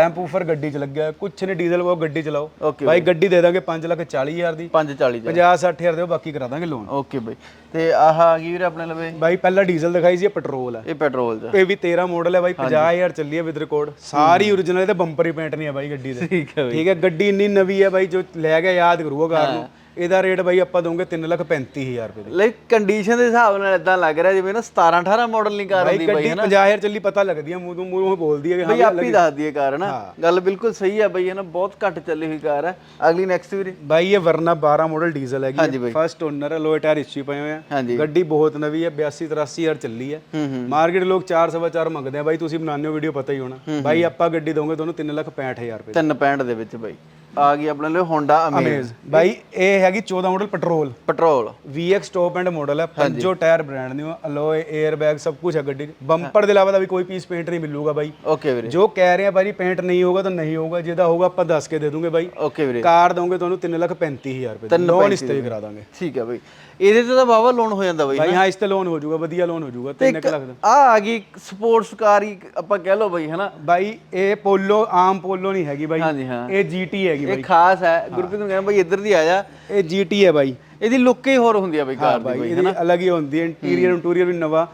ਐਂਪ ਉਫਰ ਗੱਡੀ ਚ ਲੱਗਿਆ ਕੁਛ ਨਹੀਂ ਡੀਜ਼ਲ ਉਹ ਗੱਡੀ ਚਲਾਓ। ਬਾਈ ਗੱਡੀ ਦੇ ਦਾਂਗੇ 5 ਲੱਖ 40000 ਦੀ। 540 ਚ 50 60000 ਦੇ ਬਾਕੀ ਕਰਾ ਦਾਂਗੇ ਲੋਨ ਓਕੇ ਬਈ। ਤੇ ਆਹ ਆ ਗਈ ਵੀਰੇ ਆਪਣੇ ਲਵੇ? ਬਾਈ ਪਹਿਲਾਂ ਡੀਜ਼ਲ ਦਿਖਾਈ ਸੀ ਇਹ ਪੈਟਰੋਲ ਹੈ। ਇਹ ਪੈਟਰੋਲ ਚ ਇਹ ਵੀ 13 ਮਾਡਲ ਹੈ ਬਾਈ 50000 ਚੱਲੀ ਹੈ ਵਿਦ ਰਿਕਾਰਡ ਸਾਰੀ origignal ਤੇ ਬੰਪਰ ਹੀ ਪੇਂਟ ਨਹੀਂ ਹੈ ਬਾਈ ਗੱਡੀ ਦੇ। ਠੀਕ ਹੈ ਠੀਕ ਹੈ ਗੱਡੀ ਇੰਨੀ ਨਵੀਂ ਹੈ ਬਾਈ ਜੋ ਲੈ ਗਿਆ ਯਾਦ ਕਰੂਗਾ ਕਾਰ ਨੂੰ। ਇਹਦਾ ਰੇਟ ਬਾਈ ਆਪਾਂ ਦੋਗੇ 335000 ਰੁਪਏ ਦੇ। ਲੈ ਕੰਡੀਸ਼ਨ ਦੇ ਹਿਸਾਬ ਨਾਲ ਇਦਾਂ ਲੱਗ ਰਿਹਾ ਜਿਵੇਂ ਨਾ 17 18 ਮਾਡਲ ਨਹੀਂ ਕਾਰ ਬਾਈ ਹੁੰਦੀ ਗੱਡੀ 50000 ਚੱਲੀ ਪਤਾ ਲੱਗਦੀ ਹੈ ਮੂੰਹ ਤੋਂ ਮੂੰਹ ਬੋਲਦੀ ਹੈ ਕਿ ਬਈ ਹਾਂ ਆਪ ਹੀ ਦੱਸ ਦਈਏ ਕਾਰ ਨਾ ਗੱਲ ਬਿਲਕੁਲ ਸਹੀ ਹੈ ਬਈ ਹੈ ਨਾ ਬਹੁਤ ਘੱਟ ਚੱਲੀ ਹੋਈ ਕਾਰ ਹੈ ਅਗਲੀ ਨੈਕਸਟ ਵੀਰੇ। ਬਾਈ ਇਹ ਵਰਨਾ 12 ਮਾਡਲ ਡੀਜ਼ਲ ਹੈਗੀ। ਫਰਸਟ ਓਨਰ ਹੈ ਲੋਏ ਟਾਇਰ ਹਿੱਸੀ ਪਏ ਹੋਏ ਆ। ਗੱਡੀ ਬਹੁਤ ਨਵੀਂ ਹੈ 82 83000 ਚੱਲੀ ਹੈ ਹੂੰ ਹੂੰ। ਮਾਰਕੀਟ ਲੋਕ 4 ਸਵਾ 4 ਮੰਗਦੇ ਆ। ਬਾਈ ਤੁਸੀਂ ਬਣਾਉਂਦੇ ਹੋ ਵੀਡੀਓ ਪਤਾ ਹੀ ਹੋਣਾ। ਬਾਈ ਆਪਾਂ ਗੱਡੀ ਦੋਗੇ ਤੁਹਾਨੂੰ 365000 ਰੁਪਏ ਤਿੰਨ ਪੈਂਟ ਦੇ ਵਿੱਚ ਬਈ। ਆ ਗਈ ਆਪਣੇ ਲਈ ਹੋਂਡਾ ਅਮੇਜ਼ ਬਾਈ ਇਹ ਹੈਗੀ 14 model petrol petrol VX top end model ਹੈ ਪੰਜੋ tyre brand new alloy air bag ਸਭ ਕੁਝ ਹੈ ਗੱਡੀ ਬੰਪਰ ਦੇ ਇਲਾਵਾ ਦਾ ਵੀ ਕੋਈ ਪੀਸ ਪੇਂਟ ਨਹੀਂ ਮਿਲੂਗਾ ਬਾਈ। ਓਕੇ ਵੀਰੇ। ਜੋ ਕਹਿ ਰਹੇ ਆ ਬਾਈ ਪੇਂਟ ਨਹੀਂ ਹੋਗਾ ਤਾਂ ਨਹੀਂ ਹੋਗਾ ਜਿਹਦਾ ਹੋਗਾ ਆਪਾਂ ਦੱਸ ਕੇ ਦੇ ਦੂੰਗੇ ਬਾਈ। ਓਕੇ ਵੀਰੇ। ਕਾਰ ਦੋਗੇ ਤੁਹਾਨੂੰ 335000 ਰੁਪਏ ਦੀ। ਲੋਨ ਇਸ ਤੇ ਕਰਾ ਦਾਂਗੇ। ਠੀਕ ਹੈ ਬਈ। ਇਹਦੇ ਤੇ ਤਾਂ ਵਾਵਾ ਲੋਨ ਹੋ ਜਾਂਦਾ ਬਈ ਬਾਈ ਹਾਂ ਇਸ ਤੇ ਲੋਨ ਹੋ ਜਾਊਗਾ ਵਧੀਆ ਲੋਨ ਹੋ ਜਾਊਗਾ 3 ਲੱਖ ਦਾ। ਆ ਆ ਗਈ ਸਪੋਰਟਸ ਕਾਰ ਹੀ ਆਪਾਂ ਕਹਿ ਲਓ ਬਈ ਹਨਾ? ਬਾਈ ਇਹ ਪੋਲੋ ਆਮ ਪੋਲੋ ਨਹੀਂ ਹੈਗੀ ਬਾਈ। ਹਾਂਜੀ ਹਾਂ। ਇਹ GT ਹੈਗੀ ਇਹ ਬਾਈ। ਖਾਸ ਹੈ। ਗੁਰਪ੍ਰੀਤ ਨੂੰ ਕਹਿੰਦਾ ਬਈ ਇੱਧਰ ਦੀ ਆ ਜਾ। ਇਹ GT ਹੈ ਬਾਈ। ਇਹਦੀ ਲੁੱਕ ਹੀ ਹੋਰ ਹੁੰਦੀ ਆ ਬਈ ਕਾਰ ਦੀ ਬਾਈ ਇਹਦੀ ਅਲੱਗ ਹੀ ਹੁੰਦੀ ਹੈ ਇੰਟੀਰੀਅਰ ਇੰਟੂਰੀਅਰ ਵੀ ਨਵਾਂ।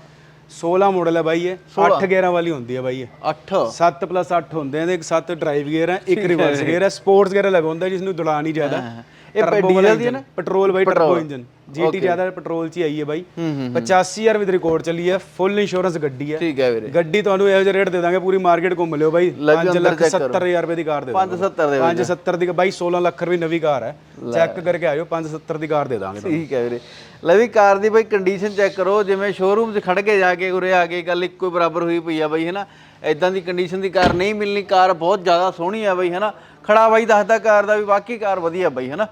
16 ਮਾਡਲ ਹੈ ਬਾਈ ਇਹ 8 11 ਵਾਲੀ ਹੁੰਦੀ ਹੈ ਬਾਈ ਇਹ। 8 7 8 ਹੁੰਦੇ ਨੇ ਇੱਕ 7 ਡਰਾਈਵ ਗੇਅਰ ਹੈ ਇੱਕ ਰਿਵਰਸ ਗੇਅਰ ਹੈ। ਸਪੋਰਟਸ ਗੇਅਰ ਅਲੱਗ ਹੁੰਦਾ ਜਿਸ ਨੂੰ ਦੌੜਾਨ ਹੀ ਜ਼ਿਆਦਾ ਇਹ ਡੀਜ਼ਲ ਦੀ ਹੈ ਨਾ? ਪੈਟਰੋਲ ਬਾਈ ਟਰਬੋ ਇੰਜਨ GT ਜ਼ਿਆਦਾ ਪੈਟਰੋਲ 'ਚ ਹੀ ਆਈ ਹੈ ਬਾਈ। 85000 ਵਿਦ ਰਿਕਾਰਡ ਚੱਲੀ ਹੈ। ਫੁੱਲ ਇੰਸ਼ੋਰੈਂਸ ਗੱਡੀ ਹੈ। ਠੀਕ ਹੈ ਵੀਰੇ। ਗੱਡੀ ਤੁਹਾਨੂੰ ਇਹੋ ਜਿਹਾ ਰੇਟ ਦੇ ਦਾਂਗੇ ਪੂਰੀ ਮਾਰਕੀਟ ਘੁੰਮ ਲਿਓ ਬਾਈ। ਲੈ ਵੀ 5 ਅੰਦਰ ਲੱਖ check ਕਰੋ। 70000 ਰੁਪਏ ਦੀ ਕਾਰ ਦੇ ਦਾਂਗੇ। 570 ਦੇ 570 ਦੀ ਬਾਈ 16 ਲੱਖ ਰੁਪਏ ਨਵੀਂ ਕਾਰ ਹੈ। ਚੈੱਕ ਕਰਕੇ ਆਇਓ 570 ਦੀ ਕਾਰ ਦੇ ਦਾਂਗੇ। ਠੀਕ ਹੈ ਵੀਰੇ। ਲੈ ਵੀ ਕਾਰ ਦੀ ਬਈ ਕੰਡੀਸ਼ਨ ਚੈੱਕ ਕਰੋ। ਜਿਵੇਂ ਸ਼ੋਰੂਮ 'ਚ ਖੜ ਕੇ ਜਾ ਕੇ ਉਰੇ ਆ ਕੇ ਗੱਲ ਇੱਕੋ ਹੀ ਬਰਾਬਰ ਹੋਈ ਪਈ ਆ ਬਈ ਹੈਨਾ? ਐਦਾਂ ਦੀ ਕੰਡੀਸ਼ਨ ਦੀ ਕਾਰ ਨਹੀਂ ਮਿਲਣੀ। ਕਾਰ ਬਹੁਤ ਜ਼ਿਆਦਾ ਸੋਹਣੀ ਆ ਬਈ ਹੈਨਾ? ਖੜਾ ਬਾਈ ਦੱਸਦਾ ਕਾਰ ਦਾ ਵੀ ਵਾਕਈ ਕਾਰ ਵਧੀਆ ਬਈ ਹੈਨਾ?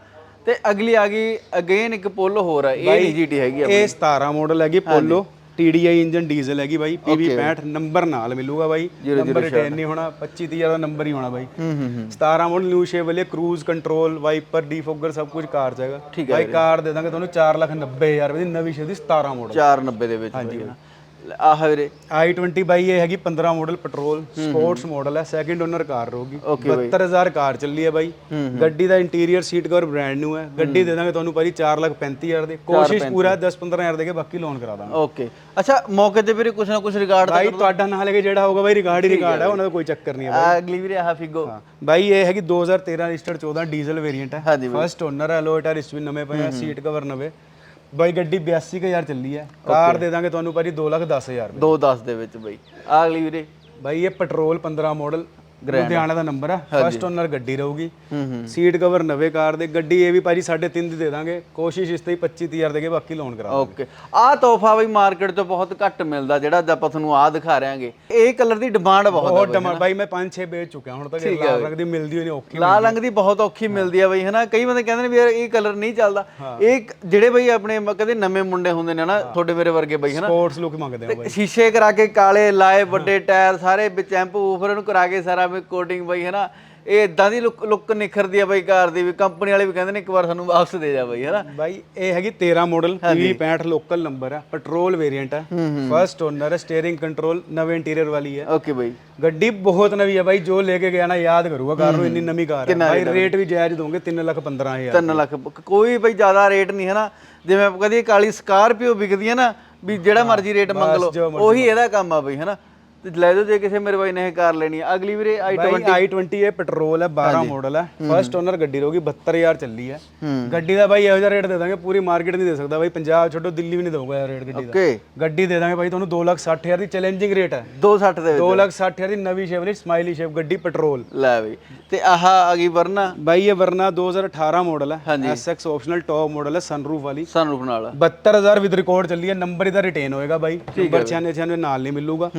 ਤੇ ਅਗਲੀ ਆ ਗਈ ਅਗੇਨ ਇੱਕ ਪੁੱਲ ਹੋਰ ਆ ਇਹ ਨਹੀਂ ਜੀਟੀ ਹੈਗੀ ਆ ਇਹ 17 ਮਾਡਲ ਹੈਗੀ ਪੋਲੋ TDI ਇੰਜਨ ਡੀਜ਼ਲ ਹੈਗੀ ਬਾਈ PV 65 ਨੰਬਰ ਨਾਲ ਮਿਲੂਗਾ ਬਾਈ। ਨੰਬਰ ਰਿਟੇਨ ਨਹੀਂ ਹੋਣਾ 25 30 ਦਾ ਨੰਬਰ ਹੀ ਹੋਣਾ ਬਾਈ। ਹੂੰ ਹੂੰ ਹੂੰ। 17 ਮਾਡਲ ਨਿਊ ਸ਼ੇਪ ਵਾਲੇ ਕਰੂਜ਼ ਕੰਟਰੋਲ ਵਾਈਪਰ ਡੀਫੋਗਰ ਸਭ ਕੁਝ ਕਾਰ ਚ ਹੈਗਾ। ਬਾਈ ਕਾਰ ਦੇ ਦਾਂਗੇ ਤੁਹਾਨੂੰ 4 ਲੱਖ 90 ਹਜ਼ਾਰ ਰੁਪਏ ਦੀ ਨਵੀਂ ਸ਼ੇਪ ਦੀ 17 ਮਾਡਲ 490 ਦੇ ਵਿੱਚ ਹਾਂਜੀ ਆਹ ਵੀਰੇ। I20 ਬਾਈ ਇਹ ਹੈਗੀ 15 ਮਾਡਲ ਪੈਟਰੋਲ ਸਪੋਰਟਸ ਮਾਡਲ ਹੈ ਸੈਕਿੰਡ ਓਨਰ ਕਾਰ ਰਹੂਗੀ। 72000 ਕਾਰ ਚੱਲੀ ਹੈ ਬਾਈ। ਗੱਡੀ ਦਾ interior seat cover brand new ਹੈ। ਗੱਡੀ ਦੇ ਦਾਂਗੇ ਤੁਹਾਨੂੰ ਭਾਜੀ 4 ਲੱਖ 35000 ਦੀ। ਕੋਸ਼ਿਸ਼ ਪੂਰਾ 10 15000 ਦੇ ਕੇ ਬਾਕੀ ਲੋਨ ਕਰਾ ਦਾਂਗੇ। ਓਕੇ ਅੱਛਾ ਮੌਕੇ ਤੇ ਵੀਰੇ ਕੁਛ ਨਾ ਕੁਛ ਰਿਗਾਰਡ ਬਾਈ ਤੁਹਾਡਾ ਨਾਲ ਲੈ ਕੇ ਜਿਹੜਾ ਹੋਊਗਾ ਬਾਈ ਰਿਕਾਰਡ ਹੀ ਰਿਕਾਰਡ ਹੈ ਉਹਨਾਂ ਦਾ ਕੋਈ ਚੱਕਰ ਨਹੀਂ ਹੈ ਅਗਲੀ ਵੀਰੇ ਆਹ ਫਿਗੋ ਬਾਈ ਇਹ ਹੈਗੀ 2013 ਰਜਿਸਟਰਡ 14 ਡੀਜ਼ਲ ਵੇਰੀਐਂਟ ਹੈ। ਫਸਟ ਓਨਰ ਹੈ ਲੋਇ ਟਾਇਰ ਇਸ ਵੀ ਨਵੇਂ ਪਏ ਆ ਸੀਟ ਕਵਰ ਨਵੇਂ। ਬਾਈ ਗੱਡੀ 82000 ਚੱਲੀ ਹੈ। ਕਾਰ ਦੇ ਦਾਂਗੇ ਤੁਹਾਨੂੰ ਭਾਜੀ 2 ਲੱਖ 10000 ਰੁਪਏ। 210 ਦੇ ਵਿੱਚ ਬਈ। ਆਹ ਅਗਲੀ ਵੀਰੇ। ਬਾਈ ਇਹ ਪੈਟਰੋਲ 15 ਮਾਡਲ ਲੁਧਿਆਣਾ ਦਾ ਨੰਬਰ ਹੈ ਫਸਟ ਓਨਰ ਗੱਡੀ ਰਹੂਗੀ। ਹੂੰ ਹੂੰ। ਸੀਟ ਕਵਰ ਨਵੇਂ ਕਾਰ ਦੇ। ਗੱਡੀ ਇਹ ਵੀ ਭਾਜੀ 3.5 ਦੀ ਦੇ ਦਾਂਗੇ। ਕੋਸ਼ਿਸ਼ ਇਸ ਤੇ ਹੀ 25000 ਦੇ ਕੇ ਬਾਕੀ ਲੋਨ ਕਰਾ ਓਕੇ ਆਹ ਤੋਹਫਾ ਬਈ ਮਾਰਕੀਟ 'ਚ ਬਹੁਤ ਘੱਟ ਮਿਲਦਾ ਜਿਹੜਾ ਆਪਾਂ ਤੁਹਾਨੂੰ ਆਹ ਦਿਖਾ ਰਹੇਗੇ। ਇਹ ਕਲਰ ਦੀ ਡਿਮਾਂਡ ਬਹੁਤ ਬਹੁਤ ਡਿਮਾਂਡ ਬਾਈ ਮੈਂ 5-6 ਵੇਚ ਚੁੱਕਿਆ। ਹੁਣ ਤੱਕ ਲਾਲ ਰੰਗ ਦੀ ਮਿਲਦੀ ਨਹੀਂ ਔਖੀ ਲਾਲ ਰੰਗ ਦੀ ਬਹੁਤ ਔਖੀ ਮਿਲਦੀ ਆ ਬਈ ਹਨਾ? ਕਈ ਬੰਦੇ ਕਹਿੰਦੇ ਨੇ ਵੀ ਯਾਰ ਇਹ ਕਲਰ ਨਹੀਂ ਚੱਲਦਾ। ਇਹ ਜਿਹੜੇ ਬਈ ਆਪਣੇ ਕਹਿੰਦੇ ਨਵੇਂ ਮੁੰਡੇ ਹੁੰਦੇ ਨੇ ਨਾ ਤੁਹਾਡੇ ਮੇਰੇ ਵਰਗੇ ਬਈ ਹਨਾ? ਸਪੋਰਟਸ ਲੁੱਕ ਮੰਗਦੇ ਆ ਬਾਈ। ਸ਼ੀਸ਼ੇ ਕਰਾ ਕੇ ਕਾਲੇ ਲਾਏ ਵੱਡੇ ਟਾਇਰ ਸਾਰੇ ਵਿੱਚ ਐਂਪੂ ਫਿਰ ਉਹਨੂੰ ਕਰਾ ਕੇ ਸਾਰਾ ਵੀ ਕੋਟਿੰਗ ਬਈ ਹਨਾ? ਇਹ ਇਦਾਂ ਦੀ ਲੁੱਕ ਲੁੱਕ ਨਿਖਰਦੀ ਆ ਬਈ ਕਾਰ ਦੀ ਵੀ ਕੰਪਨੀ ਵਾਲੇ ਵੀ ਕਹਿੰਦੇ ਨੇ ਇੱਕ ਵਾਰ ਸਾਨੂੰ ਵਾਪਸ ਦੇ ਜਾ ਬਈ ਹਨਾ? ਬਾਈ ਇਹ ਹੈਗੀ 13 ਮਾਡਲ PV 65 ਲੋਕਲ ਨੰਬਰ ਹੈ ਪੈਟਰੋਲ ਵੇਰੀਐਂਟ ਹੈ ਫਸਟ ਓਨਰ ਸਟੀਅਰਿੰਗ ਕੰਟਰੋਲ ਨਵੇਂ ਇੰਟੀਰੀਅਰ ਵਾਲੀ ਹੈ ਓਕੇ ਬਈ। ਗੱਡੀ ਬਹੁਤ ਨਵੀਂ ਹੈ ਬਾਈ ਜੋ ਲੈ ਕੇ ਗਿਆ ਨਾ ਯਾਦ ਕਰੂਗਾ ਕਾਰ ਨੂੰ ਇੰਨੀ ਨਵੀਂ ਕਾਰ ਹੈ ਬਾਈ ਰੇਟ ਵੀ ਜਾਇਜ਼ ਦੋਗੇ 3 ਲੱਖ 15000 3 ਲੱਖ ਕੋਈ ਬਈ ਜ਼ਿਆਦਾ ਰੇਟ ਨਹੀਂ ਹਨਾ? ਜਿਵੇਂ ਆਪਾਂ ਕਹਦੇ ਕਾਲੀ ਸਕਾਰਪੀਓ ਵਿਕਦੀ ਹੈ ਨਾ ਵੀ ਜਿਹੜਾ ਮਰਜ਼ੀ ਰੇਟ ਮੰਗ ਲਓ ਉਹੀ ਇਹਦਾ ਕੰਮ ਆ ਬਈ ਹਨਾ? ਤੇ ਲੈ ਜਾਓ ਜੇ ਕਿਸੇ ਮੇਰੇ ਬਾਈ ਨੇ ਇਹ ਕਾਰ ਲੈਣੀ ਆ। ਅਗਲੀ ਵੀਰੇ ਆਈ ਬਾਈ i20 ਇਹ ਪੈਟਰੋਲ ਹੈ 12 ਮਾਡਲ ਹੈ। ਫਸਟ ਓਨਰ ਗੱਡੀ ਰਹੂਗੀ 72000 ਚੱਲੀ ਹੈ। ਗੱਡੀ ਦਾ ਬਾਈ ਇਹੋ ਜਿਹਾ ਰੇਟ ਦੇ ਦਾਂਗੇ ਪੂਰੀ ਮਾਰਕੀਟ ਨਹੀਂ ਦੇ ਸਕਦਾ ਬਾਈ। ਪੰਜਾਬ ਛੱਡੋ ਦਿੱਲੀ ਵੀ ਨਹੀਂ ਦਊਗਾ ਇਹ ਰੇਟ ਗੱਡੀ ਦਾ। ਓਕੇ ਗੱਡੀ ਦੇ ਦਾਂਗੇ ਬਾਈ ਤੁਹਾਨੂੰ 260000 ਦੀ ਚੈਲੰਜਿੰਗ ਰੇਟ ਹੈ। 260 ਦੇ ਵਿੱਚ। 260000 ਦੀ ਨਵੀਂ ਸ਼ੇਪ ਵਾਲੀ ਸਮਾਈਲੀ ਸ਼ੇਪ ਗੱਡੀ ਪੈਟਰੋਲ। ਲੈ ਬਈ। ਤੇ ਆਹ ਆ ਗਈ ਵਰਨਾ। ਬਾਈ ਇਹ ਵਰਨਾ 2018 ਮਾਡਲ ਹੈ। SX ਆਪਸ਼ਨਲ ਟੌਪ ਮਾਡਲ ਹੈ ਸਨਰੂਫ ਵਾਲੀ। ਸਨਰੂਫ ਨਾਲ। 72000 ਵਿਦ ਰਿਕਾਰਡ ਚੱਲੀ ਹੈ। ਨੰਬਰ ਇਹਦਾ ਰਿਟੇਨ ਹੋਏਗਾ ਬਾਈ। ਨੰਬਰ 9696 ਨਾਲ ਨਹੀਂ ਮਿਲੂਗਾ।